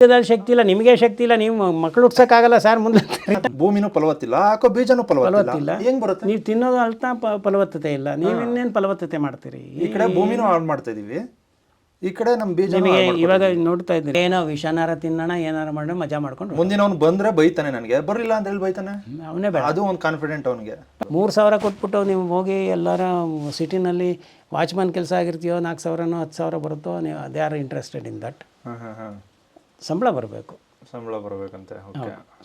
ದೇಹದಲ್ಲಿ ಶಕ್ತಿ ಇಲ್ಲ ನಿಮಗೆ ಶಕ್ತಿ ಇಲ್ಲ ನೀವು ಮಕ್ಕಳು ಹುಟ್ಸೋಕ್ಕಾಗಲ್ಲ ಸರ್ ಮುಂದೆ. ಭೂಮಿನೂ ಫಲವತ್ತಿಲ್ಲ ಹಾಕೋ ಬೀಜನೂ ಫಲವತ್ತಿಲ್ಲ. ಹೆಂಗ್ ಬರುತ್ತೆ? ನೀವು ತಿನ್ನೋದು ಅಲ್ತ ಫಲವತ್ತತೆ ಇಲ್ಲ. ನೀವು ಇನ್ನೇನು ಫಲವತ್ತತೆ ಮಾಡ್ತೀರಿ? ಈ ಕಡೆ ಭೂಮಿನೂ ಹಾಳು ಮಾಡ್ತಾ ಇದೀವಿ. ಈ ಕಡೆ ನಮ್ಮ ಬೀಜ ನಿಮಗೆ ಇವಾಗ ನೋಡ್ತಾ ಇದ್ದೀನಿ ಏನೋ ವಿಷನಾರ ತಿನ್ನೋಣ ಏನಾರ ಮಾಡೋಣ ಮಜಾ ಮಾಡ್ಕೊಂಡು ಮುಂದಿನ ಅವ್ನು ಬಂದ್ರೆ ಬೈತಾನೆ ನನಗೆ. ಬರಲಿಲ್ಲ ಅಂತ ಹೇಳಿ ಬೈತಾನೆ? ಅವನೇ ಬೇಡ. ಅದು ಒಂದು ಕಾನ್ಫಿಡೆಂಟ್ ಅವನಿಗೆ. ಮೂರು ಸಾವಿರ ಕೊಟ್ಬಿಟ್ಟು ನೀವು ಹೋಗಿ ಎಲ್ಲರ ಸಿಟಿನಲ್ಲಿ ವಾಚ್ಮನ್ ಕೆಲಸ ಆಗಿರ್ತೀಯೋ ನಾಲ್ಕು ಸಾವಿರನೋ ಹತ್ತು ಸಾವಿರ ಬರುತ್ತೋ ನೀವು they are interested in that ಹಾಂ ಹಾಂ ಹಾ. ಸಂಬಳ ಬರಬೇಕು. ಸಂಬಳ ಬರಬೇಕಂತೆ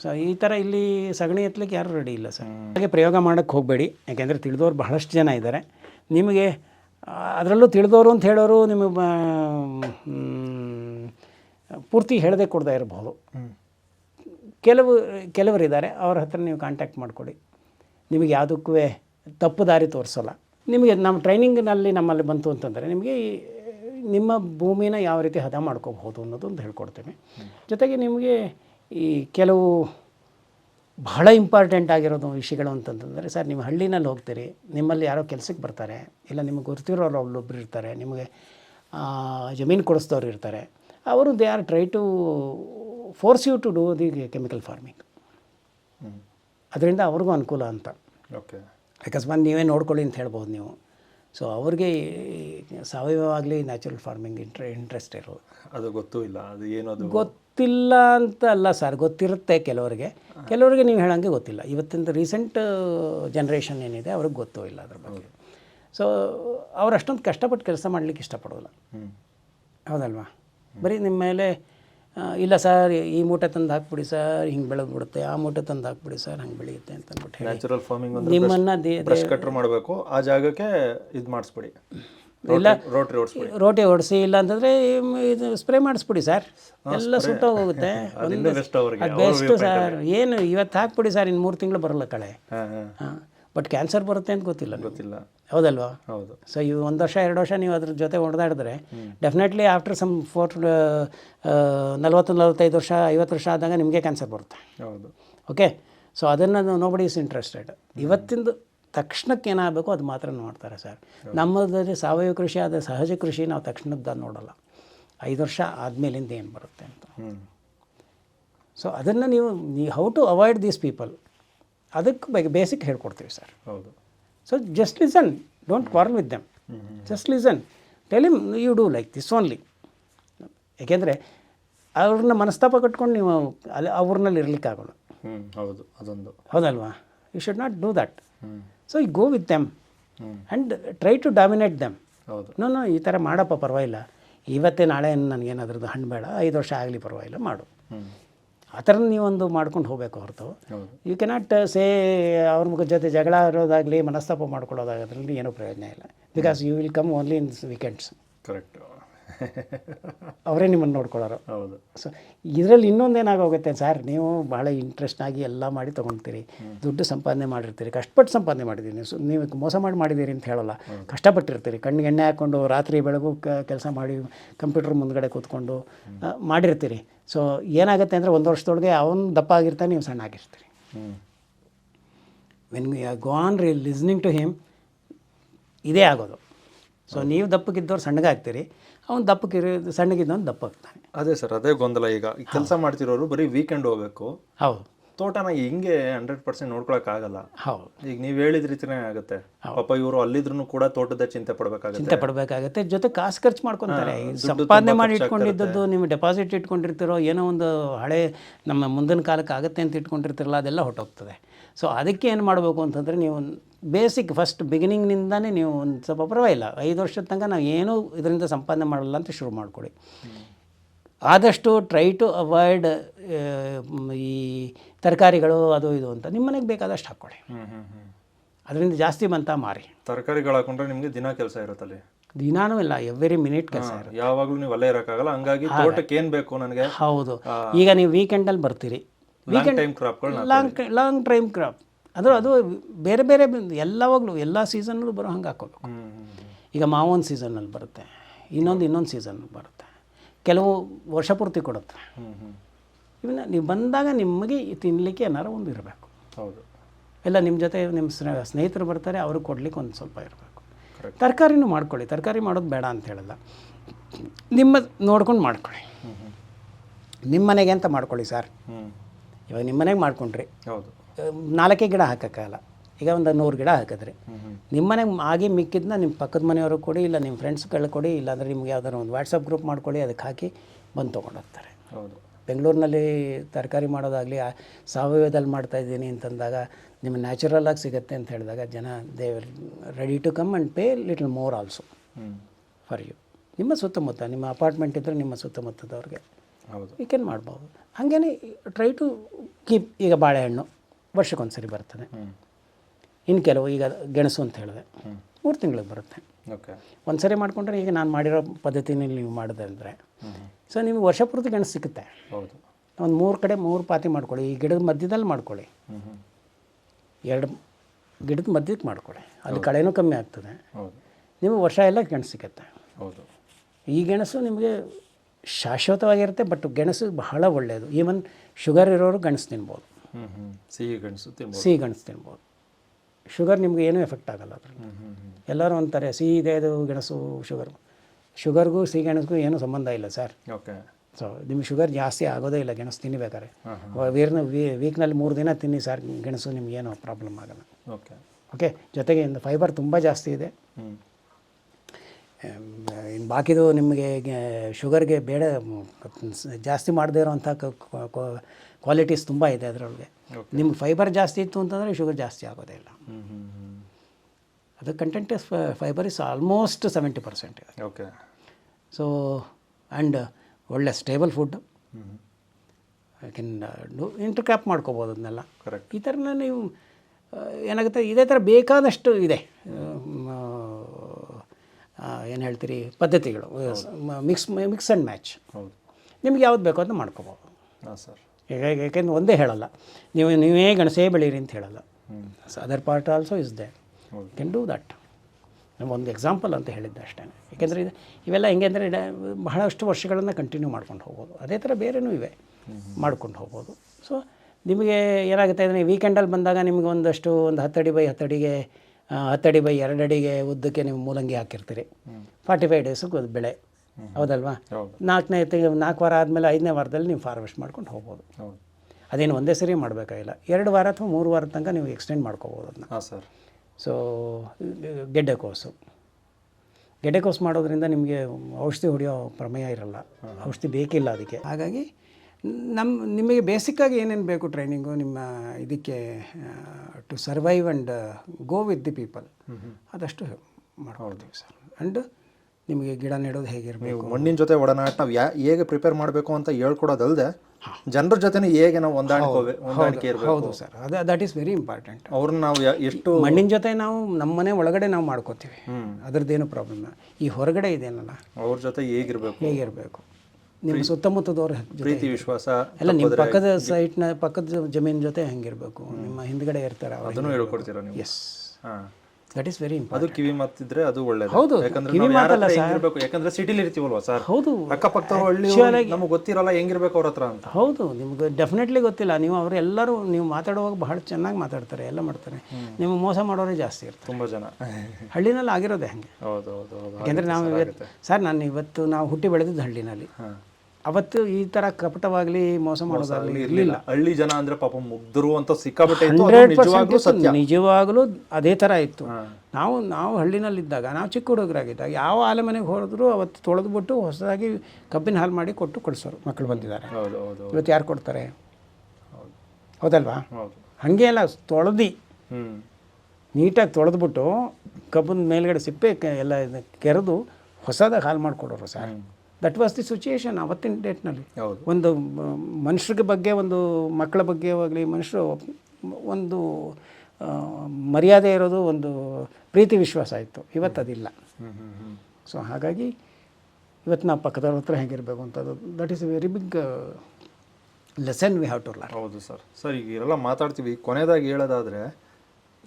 ಸೊ ಈ ಥರ ಇಲ್ಲಿ ಸಗಣಿ ಎತ್ತಲಿಕ್ಕೆ ಯಾರು ರೆಡಿ ಇಲ್ಲ ಸರ್. ಹಾಗೆ ಪ್ರಯೋಗ ಮಾಡೋಕ್ಕೆ ಹೋಗಬೇಡಿ. ಯಾಕೆಂದರೆ ತಿಳಿದವ್ರು ಬಹಳಷ್ಟು ಜನ ಇದ್ದಾರೆ. ನಿಮಗೆ ಅದರಲ್ಲೂ ತಿಳಿದವರು ಅಂತ ಹೇಳೋರು ನಿಮಗೆ ಪೂರ್ತಿ ಹೇಳದೆ ಕೊಡ್ತಾ ಇರಬಹುದು. ಕೆಲವು ಕೆಲವರಿದ್ದಾರೆ. ಅವ್ರ ಹತ್ರ ನೀವು ಕಾಂಟ್ಯಾಕ್ಟ್ ಮಾಡಿಕೊಡಿ. ನಿಮಗೆ ಯಾವುದಕ್ಕೂ ತಪ್ಪು ದಾರಿ ತೋರಿಸಲ್ಲ. ನಿಮಗೆ ನಮ್ಮ ಟ್ರೈನಿಂಗ್ನಲ್ಲಿ ನಮ್ಮಲ್ಲಿ ಬಂತು ಅಂತಂದರೆ ನಿಮಗೆ ಈ ನಿಮ್ಮ ಭೂಮಿನ ಯಾವ ರೀತಿ ಹದ ಮಾಡ್ಕೋಬಹುದು ಅನ್ನೋದೊಂದು ಹೇಳ್ಕೊಡ್ತೇನೆ. ಜೊತೆಗೆ ನಿಮಗೆ ಈ ಕೆಲವು ಬಹಳ ಇಂಪಾರ್ಟೆಂಟ್ ಆಗಿರೋದು ವಿಷಯಗಳು ಅಂತಂತಂದರೆ ಸರ್ ನೀವು ಹಳ್ಳಿನಲ್ಲಿ ಹೋಗ್ತೀರಿ ನಿಮ್ಮಲ್ಲಿ ಯಾರೋ ಕೆಲಸಕ್ಕೆ ಬರ್ತಾರೆ ಇಲ್ಲ ನಿಮಗೆ ಗೊತ್ತಿರೋರು ಅಲ್ಲೊಬ್ರು ಇರ್ತಾರೆ ನಿಮಗೆ ಜಮೀನು ಕೊಡಿಸ್ದವ್ರು ಇರ್ತಾರೆ ಅವರು they are try to force you to do the chemical farming ಅದರಿಂದ ಅವ್ರಿಗೂ ಅನುಕೂಲ ಅಂತ. ಓಕೆ ಅಕಸ್ಮಾತ್ ನೀವೇ ನೋಡ್ಕೊಳ್ಳಿ ಅಂತ ಹೇಳ್ಬೋದು ನೀವು. ಸೊ ಅವ್ರಿಗೆ ಸಾವಯವವಾಗಲಿ ಸಾವಯವ ಆಗಲಿ ನ್ಯಾಚುರಲ್ ಫಾರ್ಮಿಂಗ್ ಇಂಟ್ರೆ ಇಂಟ್ರೆಸ್ಟ್ ಇರೋದು. ಅದು ಗೊತ್ತೂ ಇಲ್ಲ ಅದು ಏನದು? ಗೊತ್ತಿಲ್ಲ ಅಂತ ಅಲ್ಲ ಸರ್ ಗೊತ್ತಿರುತ್ತೆ ಕೆಲವರಿಗೆ. ಕೆಲವರಿಗೆ ನೀವು ಹೇಳೋಂಗೆ ಗೊತ್ತಿಲ್ಲ. ಇವತ್ತಿನ ರೀಸೆಂಟ್ ಜನ್ರೇಷನ್ ಏನಿದೆ ಅವ್ರಿಗೆ ಗೊತ್ತೂ ಇಲ್ಲ ಅದ್ರ ಬಗ್ಗೆ. ಸೊ ಅವ್ರು ಅಷ್ಟೊಂದು ಕಷ್ಟಪಟ್ಟು ಕೆಲಸ ಮಾಡಲಿಕ್ಕೆ ಇಷ್ಟಪಡೋಲ್ಲ. ಹೌದಲ್ವಾ? ಬರೀ ನಿಮ್ಮ ಮೇಲೆ ಇಲ್ಲ ಸರ್ ಈ ಮೂಟೆ ತಂದು ಹಾಕ್ಬಿಡಿ ಸರ್ ಹಿಂಗೆ ಬೆಳೆದು ಬಿಡುತ್ತೆ ಆ ಮೂಟೆ ತಂದು ಹಾಕ್ಬಿಡಿ ಸರ್ ಹಂಗೆ ಬೆಳೆಯುತ್ತೆ ಅಂತ ಅಂದ್ಬಿಟ್ಟು ಹೇಳಿ. ನ್ಯಾಚುರಲ್ ಫಾರ್ಮಿಂಗ್ ಒಂದು ನಿಮ್ಮನ್ನು ದೇ ಬ್ರಷ್ ಕಟ್ರ್ ಮಾಡಬೇಕು. ಆ ಜಾಗಕ್ಕೆ ಇದು ಮಾಡಿಸ್ಬಿಡಿ. ಇಲ್ಲ ರೋಟ್ರಿ ಓಡಿಸ್ಬಿಡಿ. ರೋಟಿ ಹೊಡಿಸಿ ಇಲ್ಲ ಅಂತಂದ್ರೆ ಇದು ಸ್ಪ್ರೇ ಮಾಡಿಸ್ಬಿಡಿ ಸರ್. ಎಲ್ಲ ಸುಟ್ಟೋಗುತ್ತೆ ಬೆಸ್ಟ್ ಅವ್ರಿಗೆ. Best sir. ಏನು ಇವತ್ತು ಹಾಕ್ಬಿಡಿ ಸರ್ ಇನ್ನು ಮೂರು ತಿಂಗಳು ಬರಲ್ಲ ಕಳೆ. ಹಾಂ ಹಾಂ. ಹಾಂ. ಬಟ್ ಕ್ಯಾನ್ಸರ್ ಬರುತ್ತೆ ಅಂತ ಗೊತ್ತಿಲ್ಲ ಗೊತ್ತಿಲ್ಲ. ಹೌದಲ್ವಾ? ಹೌದು. ಸೊ ಇವು ಒಂದು ವರ್ಷ ಎರಡು ವರ್ಷ ನೀವು ಅದ್ರ ಜೊತೆ ಹೊಡೆದಾಡಿದ್ರೆ ಡೆಫಿನೆಟ್ಲಿ ಆಫ್ಟರ್ ಸಮ್ ಫೋರ್ ನಲ್ವತ್ತು ನಲ್ವತ್ತೈದು ವರ್ಷ ಐವತ್ತು ವರ್ಷ ಆದಾಗ ನಿಮಗೆ ಕ್ಯಾನ್ಸರ್ ಬರುತ್ತೆ. ಹೌದು. ಓಕೆ ಸೊ ಅದನ್ನು ನೋಬಡಿ ಇಸ್ ಇಂಟ್ರೆಸ್ಟೆಡ್ ಇವತ್ತಿಂದು ತಕ್ಷಣಕ್ಕೆ ಏನಾಗಬೇಕು ಅದು ಮಾತ್ರ ನೋಡ್ತಾರೆ ಸರ್. ನಮ್ಮದಲ್ಲಿ ಸಾವಯವ ಕೃಷಿ ಆದ ಸಹಜ ಕೃಷಿ ನಾವು ತಕ್ಷಣದ ನೋಡೋಲ್ಲ. ಐದು ವರ್ಷ ಆದಮೇಲಿಂದ ಏನು ಬರುತ್ತೆ ಅಂತ. ಸೊ ಅದನ್ನು ನೀವು how to avoid these people ಅದಕ್ಕೆ ಬೈ ಬೇಸಿಕ್ ಹೇಳ್ಕೊಡ್ತೀವಿ ಸರ್. ಹೌದು. So just listen don't quarrel with them just listen tell him you do like this only ಯಾಕೆಂದರೆ ಅವ್ರನ್ನ ಮನಸ್ತಾಪ ಕಟ್ಕೊಂಡು ನೀವು ಅಲ್ಲಿ ಅವ್ರನ್ನಲ್ಲಿ ಇರಲಿಕ್ಕಾಗಲ್ಲ ಹೌದು. ಅದೊಂದು. ಹೌದಲ್ವಾ? You should not do that hmm. So ಈ go with them and try to dominate them ಹೌದು. ನೋ ನೋ ಈ ಥರ ಮಾಡಪ್ಪ ಪರವಾಗಿಲ್ಲ. ಇವತ್ತೇ ನಾಳೆ ನನಗೇನಾದ್ರದ್ದು ಹಣ್ಣು ಬೇಡ. ಐದು ವರ್ಷ ಆಗಲಿ ಪರವಾಗಿಲ್ಲ ಮಾಡು. ಆ ಥರ ನೀವೊಂದು ಮಾಡ್ಕೊಂಡು ಹೋಗಬೇಕು ಹೊರತು. ಯು ಕೆನಾಟ್ ಸೇ ಅವ್ರ ಮುಖ ಜೊತೆ ಜಗಳ ಇರೋದಾಗಲಿ ಮನಸ್ತಾಪ ಮಾಡ್ಕೊಳ್ಳೋದಾಗಲಿ ಏನೂ ಪ್ರಯೋಜನ ಇಲ್ಲ. Because you will come only in weekends correct ಅವರೇ ನಿಮ್ಮನ್ನು ನೋಡ್ಕೊಳ್ಳೋರು. ಹೌದು. ಸೊ ಇದರಲ್ಲಿ ಇನ್ನೊಂದೇನಾಗೋಗುತ್ತೆ ಸರ್ ನೀವು ಭಾಳ ಇಂಟ್ರೆಸ್ಟ್ ಆಗಿ ಎಲ್ಲ ಮಾಡಿ ತೊಗೊಳ್ತೀರಿ ದುಡ್ಡು ಸಂಪಾದನೆ ಮಾಡಿರ್ತೀರಿ ಕಷ್ಟಪಟ್ಟು ಸಂಪಾದನೆ ಮಾಡಿದ್ದೀನಿ ಸೊ ನೀವು ಮೋಸ ಮಾಡಿ ಮಾಡಿದ್ದೀರಿ ಅಂತ ಹೇಳಲ್ಲ ಕಷ್ಟಪಟ್ಟಿರ್ತೀರಿ. ಕಣ್ಣಿಗೆ ಎಣ್ಣೆ ಹಾಕ್ಕೊಂಡು ರಾತ್ರಿ ಬೆಳಗು ಕೆಲಸ ಮಾಡಿ ಕಂಪ್ಯೂಟರ್ ಮುಂದ್ಗಡೆ ಕೂತ್ಕೊಂಡು ಮಾಡಿರ್ತೀರಿ. ಸೊ ಏನಾಗುತ್ತೆ ಅಂದರೆ ಒಂದು ವರ್ಷದೊಳಗೆ ಅವನು ದಪ್ಪ ಆಗಿರ್ತಾನೆ ನೀವು ಸಣ್ಣ ಆಗಿರ್ತೀರಿ. ವೆನ್ ಯು ಗೋ ಆನ್ ರೀ ಲಿಸ್ನಿಂಗ್ ಟು ಹಿಮ್ ಇದೇ ಆಗೋದು. ಸೊ ನೀವು ದಪ್ಪಕ್ಕಿದ್ದವ್ರು ಸಣ್ಣಗಾಗ್ತೀರಿ ಅವ್ನು ದಪ್ಪಕ್ಕಿರೋ ಸಣ್ಣಗಿದ್ದವನು ದಪ್ಪಾಗ್ತಾನೆ ಅದೇ ಸರ್ ಅದೇ ಗೊಂದಲ ಈಗ. ಕೆಲಸ ಮಾಡ್ತಿರೋರು ಬರೀ ವೀಕೆಂಡ್ ಹೋಗ್ಬೇಕು. ಹೌದು. ತೋಟನ ಹಿಂಗೆ ಹಂಡ್ರೆಡ್ ಪರ್ಸೆಂಟ್ ನೋಡ್ಕೊಳಕ್ ಆಗಲ್ಲ. ಹೌದು. ಈಗ ನೀವು ಹೇಳಿದ ರೀತಿನೇ ಆಗುತ್ತೆ. ಪಾಪ ಇವರು ಅಲ್ಲಿದ್ರು ಕೂಡ ತೋಟದ ಚಿಂತೆ ಪಡಬೇಕಾಗುತ್ತೆ. ಚಿಂತೆ ಪಡಬೇಕಾಗತ್ತೆ. ಜೊತೆ ಕಾಸು ಖರ್ಚು ಮಾಡ್ಕೊತಾರೆ. ಸಂಪಾದನೆ ಮಾಡಿ ಇಟ್ಕೊಂಡಿದ್ದದ್ದು ನೀವು ಡೆಪಾಸಿಟ್ ಇಟ್ಕೊಂಡಿರ್ತೀರೋ ಏನೋ ಒಂದು ಹಳೆ ನಮ್ಮ ಮುಂದಿನ ಕಾಲಕ್ಕೆ ಆಗುತ್ತೆ ಅಂತ ಇಟ್ಕೊಂಡಿರ್ತಿರಲ್ಲ ಅದೆಲ್ಲ ಹೊಟ್ಟೋಗ್ತದೆ ಸೊ ಅದಕ್ಕೆ ಏನು ಮಾಡಬೇಕು ಅಂತಂದರೆ ನೀವು ಬೇಸಿಕ್ ಫಸ್ಟ್ ಬಿಗಿನಿಂಗ್ನಿಂದನೇ ನೀವು ಒಂದು ಸ್ವಲ್ಪ ಪರವಾಗಿಲ್ಲ. ಐದು ವರ್ಷದ ತನಕ ನಾವು ಏನೂ ಇದರಿಂದ ಸಂಪಾದನೆ ಮಾಡಲ್ಲ ಅಂತ ಶುರು ಮಾಡಿಕೊಡಿ. ಆದಷ್ಟು ಟ್ರೈ ಟು ಅವಾಯ್ಡ್ ಈ ತರಕಾರಿಗಳು ಅದು ಇದು ಅಂತ ನಿಮ್ಮ ಮನೆಗೆ ಬೇಕಾದಷ್ಟು ಹಾಕ್ಕೊಳ್ಳಿ ಅದರಿಂದ ಜಾಸ್ತಿ ಬಂತ ಮಾರಿ. ತರಕಾರಿಗಳು ಹಾಕೊಂಡ್ರೆ ನಿಮಗೆ ದಿನ ಕೆಲಸ ಇರುತ್ತಲ್ಲಿ ದಿನಾನೂ ಇಲ್ಲ ಎವ್ರಿ ಮಿನಿಟ್ ಕೆಲಸ ಯಾವಾಗಲೂ ಯಾವಾಗ್ಲೂ ನೀವು ಅಲ್ಲೇ ಇರೋಕ್ಕಾಗಲ್ಲ. ಹಂಗಾಗಿ ತೋಟಕ್ಕೆ ಏನ್ ಬೇಕು ನನಗೆ? ಹೌದು. ಈಗ ನೀವು ವೀಕೆಂಡಲ್ಲಿ ಬರ್ತೀರಿ. ಲಾಂಗ್ ಟೈಮ್ ಕ್ರಾಪ್ಗಳನ್ನ ಲಾಂಗ್ ಲಾಂಗ್ ಟೈಮ್ ಕ್ರಾಪ್ ಅದು ಅದು ಬೇರೆ ಬೇರೆ ಎಲ್ಲವಾಗಲೂ ಎಲ್ಲ ಸೀಸನ್ನಲ್ಲೂ ಬರೋ ಹಂಗೆ ಹಾಕೋಬೇಕು ಈಗ ಮಾವೊಂದು ಸೀಸನ್ನಲ್ಲಿ ಬರುತ್ತೆ ಇನ್ನೊಂದು ಇನ್ನೊಂದು ಸೀಸನ್ ಬರುತ್ತೆ. ಕೆಲವು ವರ್ಷ ಪೂರ್ತಿ ಕೊಡುತ್ತೆ. ಇವನ್ನ ನೀವು ಬಂದಾಗ ನಿಮಗೆ ತಿನ್ನಲಿಕ್ಕೆ ಏನಾರು ಒಂದು ಇರಬೇಕು. ಹೌದು. ಇಲ್ಲ ನಿಮ್ಮ ಜೊತೆ ನಿಮ್ಮ ಸ್ನೇ- ಸ್ನೇಹಿತರು ಬರ್ತಾರೆ ಅವ್ರಿಗೆ ಕೊಡ್ಲಿಕ್ಕೆ ಒಂದು ಸ್ವಲ್ಪ ಇರಬೇಕು. ತರಕಾರಿನೂ ಮಾಡ್ಕೊಳ್ಳಿ ತರಕಾರಿ ಮಾಡೋದು ಬೇಡ ಅಂತ ಹೇಳಲ್ಲ. ನಿಮ್ಮ ನೋಡ್ಕೊಂಡು ಮಾಡ್ಕೊಳ್ಳಿ. ನಿಮ್ಮ ಮನೆಗೆ ಅಂತ ಮಾಡ್ಕೊಳ್ಳಿ ಸರ್. ಇವಾಗ ನಿಮ್ಮ ಮನೆಗೆ ಮಾಡ್ಕೊಂಡ್ರಿ. ನಾಲ್ಕೇ ಗಿಡ ಹಾಕೋಕ್ಕಾಗಲ್ಲ. ಈಗ ಒಂದು ನೂರು ಗಿಡ ಹಾಕಿದ್ರಿ. ನಿಮ್ಮ ಮನೆಗೆ ಆಗಿ ಮಿಕ್ಕಿದ್ನ ನಿಮ್ಮ ಪಕ್ಕದ ಮನೆಯವರು ಕೊಡಿ ಇಲ್ಲ ನಿಮ್ಮ ಫ್ರೆಂಡ್ಸ್ಗಳು ಕೊಡಿ ಇಲ್ಲಾಂದರೆ ನಿಮ್ಗೆ ಯಾವ್ದಾರು ಒಂದು ವಾಟ್ಸಪ್ ಗ್ರೂಪ್ ಮಾಡ್ಕೊಳ್ಳಿ ಅದಕ್ಕೆ ಹಾಕಿ ಬಂದು ತೊಗೊಂಡೋಗ್ತಾರೆ ಹೌದು. ಬೆಂಗಳೂರಿನಲ್ಲಿ ತರಕಾರಿ ಮಾಡೋದಾಗಲಿ ಸಾವಯವದಲ್ಲಿ ಮಾಡ್ತಾ ಇದ್ದೀನಿ ಅಂತಂದಾಗ ನಿಮ್ಮ ನ್ಯಾಚುರಲ್ ಆಗಿ ಸಿಗುತ್ತೆ ಅಂತ ಹೇಳಿದಾಗ ಜನ they ready to come and pay little more also for you ನಿಮ್ಮ ಸುತ್ತಮುತ್ತ ನಿಮ್ಮ ಅಪಾರ್ಟ್ಮೆಂಟ್ ಇದ್ದರೆ ನಿಮ್ಮ ಸುತ್ತಮುತ್ತದವ್ರಿಗೆ. ಹೌದು. ಕ್ಯಾನ್ ಮಾಡ್ಬೋದು. ಹಾಗೇನೆ ಟ್ರೈ ಟು ಕೀಪ್ ಈಗ ಬಾಳೆಹಣ್ಣು ವರ್ಷಕ್ಕೊಂದ್ಸರಿ ಬರ್ತದೆ. ಹ್ಮ್. ಇನ್ನು ಕೆಲವು ಈಗ ಗೆಣಸು ಅಂತ ಹೇಳಿದೆ ಮೂರು ತಿಂಗಳಿಗೆ ಬರುತ್ತೆ. ಓಕೆ ಒಂದು ಸರಿ ಮಾಡಿಕೊಂಡ್ರೆ ಈಗ ನಾನು ಮಾಡಿರೋ ಪದ್ಧತಿನಲ್ಲಿ ನೀವು ಮಾಡಿದೆ ಅಂದರೆ ಸೊ ನಿಮಗೆ ವರ್ಷ ಪೂರ್ತಿ ಗೆಣಸು ಸಿಗುತ್ತೆ. ಹೌದು. ಒಂದು ಮೂರು ಕಡೆ ಮೂರು ಪಾತಿ ಮಾಡ್ಕೊಳ್ಳಿ ಈ ಗಿಡದ ಮಧ್ಯದಲ್ಲಿ ಮಾಡ್ಕೊಳ್ಳಿ. ಎರಡು ಗಿಡದ ಮಧ್ಯಕ್ಕೆ ಮಾಡ್ಕೊಳ್ಳಿ. ಅಲ್ಲಿ ಕಳೆನೂ ಕಮ್ಮಿ ಆಗ್ತದೆ. ನಿಮಗೆ ವರ್ಷ ಎಲ್ಲ ಗೆಣಸು ಸಿಗುತ್ತೆ. ಹೌದು. ಈ ಗೆಣಸು ನಿಮಗೆ ಶಾಶ್ವತವಾಗಿರುತ್ತೆ ಬಟ್ ಗೆಣಸು ಬಹಳ ಒಳ್ಳೆಯದು. ಈವನ್ ಶುಗರ್ ಇರೋರು ಗಣಸು ತಿನ್ಬೋದು. ಸಿಹಿ ಗಣಸು ತಿನ್ಬೋದು. ಸಿಹಿ ಗಣಸು ತಿನ್ಬೋದು. ಶುಗರ್ ನಿಮ್ಗೆ ಏನೂ ಎಫೆಕ್ಟ್ ಆಗಲ್ಲ ಅದ್ರ ಎಲ್ಲರೂ ಅಂತಾರೆ ಸಿಹಿ ಇದೆ ಅದು ಗೆಣಸು ಶುಗರ್ ಶುಗರ್ಗೂ ಸಿಹಿ ಗೆಣಸಿಗೂ ಏನೂ ಸಂಬಂಧ ಇಲ್ಲ ಸರ್ ಓಕೆ ಸೊ ನಿಮ್ಗೆ ಶುಗರ್ ಜಾಸ್ತಿ ಆಗೋದೇ ಇಲ್ಲ ಗೆಣಸು ತಿನ್ನಬೇಕಾದ್ರೆ. ವೀರ್ನ ವೀಕ್ನಲ್ಲಿ ಮೂರು ದಿನ ತಿನ್ನಿ ಸರ್ ಗೆಣಸು ನಿಮ್ಗೇನು ಪ್ರಾಬ್ಲಮ್ ಆಗಲ್ಲ. ಓಕೆ ಓಕೆ ಜೊತೆಗೆ ಇಂದು ಫೈಬರ್ ತುಂಬ ಜಾಸ್ತಿ ಇದೆ. ಇನ್ನು ಬಾಕಿದು ನಿಮಗೆ ಶುಗರ್ಗೆ ಬೇಡ ಜಾಸ್ತಿ ಮಾಡದೇ ಇರೋವಂಥ ಕ್ವಾಲಿಟೀಸ್ ತುಂಬ ಇದೆ ಅದರೊಳಗೆ. ನಿಮ್ಗೆ ಫೈಬರ್ ಜಾಸ್ತಿ ಇತ್ತು ಅಂತಂದರೆ ಶುಗರ್ ಜಾಸ್ತಿ ಆಗೋದೇ ಇಲ್ಲ. ಅದು content fibre is almost seventy percent ಇದೆ ಓಕೆ ಸೊ ಆ್ಯಂಡ್ ಒಳ್ಳೆ stable food I can do intercrop ಮಾಡ್ಕೋಬೋದು ಅದನ್ನೆಲ್ಲ. ಕರೆಕ್ಟ್ ಈ ಥರನ ನೀವು ಏನಾಗುತ್ತೆ ಇದೇ ಥರ ಬೇಕಾದಷ್ಟು ಇದೆ. ಏನು ಹೇಳ್ತೀರಿ ಪದ್ಧತಿಗಳು ಮಿಕ್ಸ್ ಮಿಕ್ಸ್ ಆ್ಯಂಡ್ ಮ್ಯಾಚ್. ಹೌದು. ನಿಮ್ಗೆ ಯಾವ್ದು ಬೇಕೋ ಅದನ್ನ ಮಾಡ್ಕೋಬೋದು. ಹಾಂ ಸರ್. ಯಾಕೆಂದ್ರೆ ಒಂದೇ ಹೇಳಲ್ಲ. ನೀವು ನೀವೇ ಗಣಸೇ ಬೆಳೀರಿ ಅಂತ ಹೇಳಲ್ಲ. Other part also is they can do that ಒಂದು ಎಕ್ಸಾಂಪಲ್ ಅಂತ ಹೇಳಿದ್ದೆ ಅಷ್ಟೇ. ಯಾಕೆಂದರೆ ಇದು ಇವೆಲ್ಲ ಹೆಂಗೆ ಅಂದರೆ ಬಹಳಷ್ಟು ವರ್ಷಗಳನ್ನು ಕಂಟಿನ್ಯೂ ಮಾಡ್ಕೊಂಡು ಹೋಗ್ಬೋದು. ಅದೇ ಥರ ಬೇರೆನೂ ಇವೆ. ಮಾಡ್ಕೊಂಡು ಹೋಗ್ಬೋದು. ಸೊ ನಿಮಗೆ ಏನಾಗುತ್ತೆ ಅಂದರೆ ವೀಕೆಂಡಲ್ಲಿ ಬಂದಾಗ ನಿಮಗೆ ಒಂದಷ್ಟು ಒಂದು ಹತ್ತಡಿ ಬೈ ಹತ್ತಡಿಗೆ ಹತ್ತಡಿ ಬೈ ಎರಡಡಿಗೆ ಉದ್ದಕ್ಕೆ ನೀವು ಮೂಲಂಗಿ ಹಾಕಿರ್ತೀರಿ. ಫಾರ್ಟಿ ಫೈವ್ ಡೇಸಿಗೆ ಅದು ಬೆಳೆ. ಹೌದಲ್ವಾ? ಹೌದು. ನಾಲ್ಕನೇ ತಿಂಗಳು ನಾಲ್ಕು ವಾರ ಆದಮೇಲೆ ಐದನೇ ವಾರದಲ್ಲಿ ನೀವು ಫಾರ್ವೆಸ್ಟ್ ಮಾಡ್ಕೊಂಡು ಹೋಗ್ಬೋದು. ಅದೇನು ಒಂದೇ ಸರಿ ಮಾಡಬೇಕಾಗಿಲ್ಲ. ಎರಡು ವಾರ ಅಥವಾ ಮೂರು ವಾರದ ತನಕ ನೀವು ಎಕ್ಸ್ಟೆಂಡ್ ಮಾಡ್ಕೋಬೋದು ಅದನ್ನ. ಹಾಂ ಸರ್. ಸೊ ಗೆಡ್ಡೆಕೋಸು ಗೆಡ್ಡೆಕೋಸು ಮಾಡೋದ್ರಿಂದ ನಿಮಗೆ ಔಷಧಿ ಹೊಡೆಯೋ ಪ್ರಮೇಯ ಇರಲ್ಲ. ಔಷಧಿ ಬೇಕಿಲ್ಲ ಅದಕ್ಕೆ. ಹಾಗಾಗಿ ನಮ್ಮ ನಿಮಗೆ ಬೇಸಿಕ್ಕಾಗಿ ಏನೇನು ಬೇಕು ಟ್ರೈನಿಂಗು ನಿಮ್ಮ ಇದಕ್ಕೆ to survive and go with the people ಅದಷ್ಟು ಮಾಡ್ಕೊಳ್ತೀವಿ ಸರ್. ಆ್ಯಂಡ್ ನಿಮಗೆ ಗಿಡ ನೆಡೋದು ಹೇಗಿರಬೇಕು? ಮಣ್ಣಿನ ಜೊತೆ ಒಡನಾಟ ನಾವು ಯಾ ಹೇಗೆ ಪ್ರಿಪೇರ್ ಮಾಡಬೇಕು ಅಂತ ಹೇಳ್ಕೊಡೋದಲ್ಲದೆ ಜನರ ಜೊತೆನೇ ಹೇಗೆ ನಾವು ಹೊಂದಾಣಿಕೆ ಹೊಂದಾಣಿಕೆ ಇರಬೇಕು. ಹೌದು ಸರ್. ಅದು ದಟ್ ಈಸ್ ವೆರಿ ಇಂಪಾರ್ಟೆಂಟ್ ಅವ್ರನ್ನ ನಾವು ಎಷ್ಟು ಮಣ್ಣಿನ ಜೊತೆ ನಾವು ನಮ್ಮ ಮನೆ ಒಳಗಡೆ ನಾವು ಮಾಡ್ಕೋತೀವಿ. ಅದರದ್ದೇನು ಪ್ರಾಬ್ಲಮ್ ಈ ಹೊರಗಡೆ ಇದೆಯಲ್ಲ ಅವ್ರ ಜೊತೆ ಹೇಗಿರ್ಬೇಕು? ಹೇಗಿರಬೇಕು? ನಿಮ್ಮ ಸುತ್ತಮುತ್ತದವ್ರ ಪ್ರೀತಿ ವಿಶ್ವಾಸ ಎಲ್ಲ ನಿಮ್ಮ ಪಕ್ಕದ ಸೈಟ್ನ ಪಕ್ಕದ ಜಮೀನ್ ಜೊತೆ ಹೆಂಗಿರಬೇಕು? ನಿಮ್ಮ ಹಿಂದ್ಗಡೆ ಇರ್ತಾರೆ ಅದನ್ನು ಹೇಳ್ಕೊಡ್ತೀರಾ ನೀವು? ಎಸ್ ಹಾಂ. ದಟ್ ಇಸ್ ವೆರಿ ಅದು ಕಿವಿ ಮಾತಿದ್ರೆ ಅದು ಒಳ್ಳೇದು. ಹೌದು, ಯಾಕಂದ್ರೆ ಕಿವಿ ಮಾತಲ್ಲ ಹೆಂಗಿರ್ಬೇಕು? ಯಾಕಂದ್ರೆ ಸಿಟಿಲಿ ಇರ್ತೀವಲ್ವಾ ಸರ್? ಹೌದು. ಅಕ್ಕಪಕ್ಕದ ಹಳ್ಳಿ ನಮಗೆ ಗೊತ್ತಿರಲ್ಲ ಹೆಂಗಿರ್ಬೇಕು ಅವ್ರ ಹತ್ರ ಅಂತ. ಹೌದು ನಿಮ್ಗೆ ಡೆಫಿನೆಟ್ಲಿ ಗೊತ್ತಿಲ್ಲ. ನೀವು ಅವರೆಲ್ಲರೂ ನೀವು ಮಾತಾಡುವಾಗ ಬಹಳ ಚೆನ್ನಾಗಿ ಮಾತಾಡ್ತಾರೆ ಎಲ್ಲ ಮಾಡ್ತಾರೆ. ನೀವು ಮೋಸ ಮಾಡೋರೇ ಜಾಸ್ತಿ ಇರ್ತಾರೆ. ತುಂಬಾ ಜನ. ಹಳ್ಳಿನಲ್ಲಿ ಆಗಿರೋದೇ ಹಂಗೆ. ಹೌದು ಹೌದು ಯಾಕಂದ್ರೆ ನಾವು ಸರ್ ನಾನು ಇವತ್ತು ನಾವು ಹುಟ್ಟಿ ಬೆಳೆದಿದ್ದು ಹಳ್ಳಿನಲ್ಲಿ. ಅವತ್ತು ಈ ತರ ಕಪಟವಾಗ್ಲಿ ಮೋಸ ಮಾಡೋದಾಗ್ಲಿ ಇರಲಿಲ್ಲ. ಹಳ್ಳಿ ಜನ ಅಂದ್ರೆ ಪಾಪ ಮುಗ್ಧರು ಅಂತ ಸಿಕ್ಕಾಬಿಟ್ಟೆ ಇತ್ತು ನಿಜವಾಗ್ಲೂ ಅದೇ ತರ ಇತ್ತು. ನಾವು ನಾವು ಹಳ್ಳಿನಲ್ಲಿದ್ದಾಗ ನಾವು ಚಿಕ್ಕ ಹುಡುಗರಾಗಿದ್ದಾಗ ಯಾವ ಆಲೆ ಮನೆಗೆ ಹೋದ್ರು ಅವತ್ತು ತೊಳೆದ್ಬಿಟ್ಟು ಹೊಸದಾಗಿ ಕಬ್ಬಿನ ಹಾಲು ಮಾಡಿ ಕೊಟ್ಟು ಕಳಿಸೋರು ಮಕ್ಕಳು ಬಂದಿದ್ದಾರೆ. ಇವತ್ತು ಯಾರು ಕೊಡ್ತಾರೆ? ಹೌದು. ಹೌದಲ್ವಾ? ಹೌದು. ಹಾಗೆ ಅಲ್ಲ ತೊಳೆದು. ನೀಟಾಗಿ ತೊಳೆದ್ಬಿಟ್ಟು ಕಬ್ಬಿನ ಮೇಲ್ಗಡೆ ಸಿಪ್ಪೆ ಎಲ್ಲ ಕೆರೆದು ಹೊಸದಾಗಿ ಹಾಲು ಮಾಡಿಕೊಡೋರು sir. That was the situation ಅವತ್ತಿನ ಡೇಟ್ನಲ್ಲಿ ಒಂದು ಮನುಷ್ಯರಿಗೆ ಮನುಷ್ಯರ ಬಗ್ಗೆ ಒಂದು ಮಕ್ಕಳ ಬಗ್ಗೆ ಆಗಲಿ ಮನುಷ್ಯರು ಒಂದು ಮರ್ಯಾದೆ ಇರೋದು ಒಂದು ಪ್ರೀತಿ ವಿಶ್ವಾಸ ಇತ್ತು. ಇವತ್ತು ಅದಿಲ್ಲ. ಸೊ ಹಾಗಾಗಿ ಇವತ್ತು ನಾವು ಪಕ್ಕದವ್ರ ಹತ್ರ ಹೇಗಿರಬೇಕು ಅಂತದ್ದು that is a very big lesson we have to learn ಹೌದು ಸರ್. ಸರ್ ಈಗ ಇವೆಲ್ಲ ಮಾತಾಡ್ತೀವಿ. ಕೊನೆಯದಾಗಿ ಹೇಳೋದಾದ್ರೆ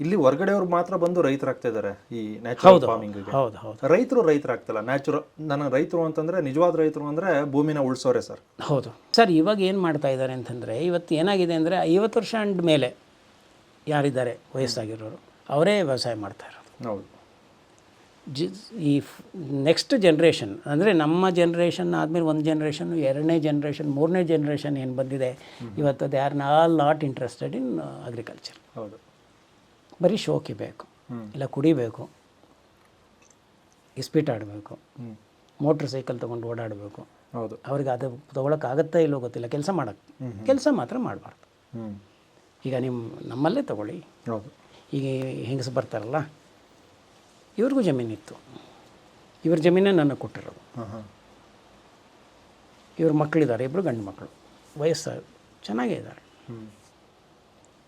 ಇಲ್ಲಿ ಹೊರಗಡೆಯವ್ರು ಮಾತ್ರ ಬಂದು ರೈತರಾಗ್ತಾ ಇದ್ದಾರೆ ಈ ನ್ಯಾಚುರಲ್ ಫಾರ್ಮಿಂಗ್ ಹೌದು ಹೌದು ರೈತರು ರೈತರಾಗ್ತಲ್ಲ ನ್ಯಾಚುರಲ್ ನನ್ನ ರೈತರು ಅಂತಂದ್ರೆ ನಿಜವಾದ ರೈತರು ಅಂದ್ರೆ ಭೂಮಿನ ಉಳಿಸೋರೆ ಸರ್. ಹೌದು. ಸರ್ ಇವಾಗ ಏನು ಮಾಡ್ತಾ ಇದ್ದಾರೆ ಅಂತಂದರೆ ಇವತ್ತು ಏನಾಗಿದೆ ಅಂದರೆ ಐವತ್ತು ವರ್ಷ ಅಂಡ್ ಮೇಲೆ ಯಾರಿದ್ದಾರೆ ವಯಸ್ಸಾಗಿರೋರು ಅವರೇ ವ್ಯವಸಾಯ ಮಾಡ್ತಾ ಇರೋದು. ಹೌದು. ಜಿ ಈ ನೆಕ್ಸ್ಟ್ ಜನ್ರೇಷನ್ ಅಂದರೆ ನಮ್ಮ ಜನ್ರೇಷನ್ ಆದಮೇಲೆ ಒಂದು ಜನ್ರೇಷನ್ ಎರಡನೇ ಜನ್ರೇಷನ್ ಮೂರನೇ ಜನ್ರೇಷನ್ ಏನು ಬಂದಿದೆ ಇವತ್ತು they are all not interested in agriculture ಹೌದು. ಬರೀ ಶೋಕಿ ಬೇಕು ಇಲ್ಲ ಕುಡಿಬೇಕು ಇಸ್ಪೀಟ್ ಆಡಬೇಕು ಮೋಟ್ರ್ ಸೈಕಲ್ ತೊಗೊಂಡು ಓಡಾಡಬೇಕು. ಹೌದು. ಅವ್ರಿಗೆ ಅದು ತೊಗೊಳಕ್ಕಾಗತ್ತಾ ಇಲ್ಲೋ ಗೊತ್ತಿಲ್ಲ ಕೆಲಸ ಮಾಡೋಕ್ಕೆ ಕೆಲಸ ಮಾತ್ರ ಮಾಡಬಾರ್ದು. ಈಗ ನಿಮ್ಮ ನಮ್ಮಲ್ಲೇ ತಗೊಳ್ಳಿ. ಹೌದು. ಈಗ ಹೆಂಗಸು ಬರ್ತಾರಲ್ಲ ಇವ್ರಿಗೂ ಜಮೀನಿತ್ತು ಇವ್ರ ಜಮೀನೇ ನನಗೆ ಕೊಟ್ಟಿರೋದು. ಇವ್ರ ಮಕ್ಕಳಿದ್ದಾರೆ ಇಬ್ಬರು ಗಂಡು ಮಕ್ಕಳು ವಯಸ್ಸು ಚೆನ್ನಾಗೇ ಇದ್ದಾರೆ.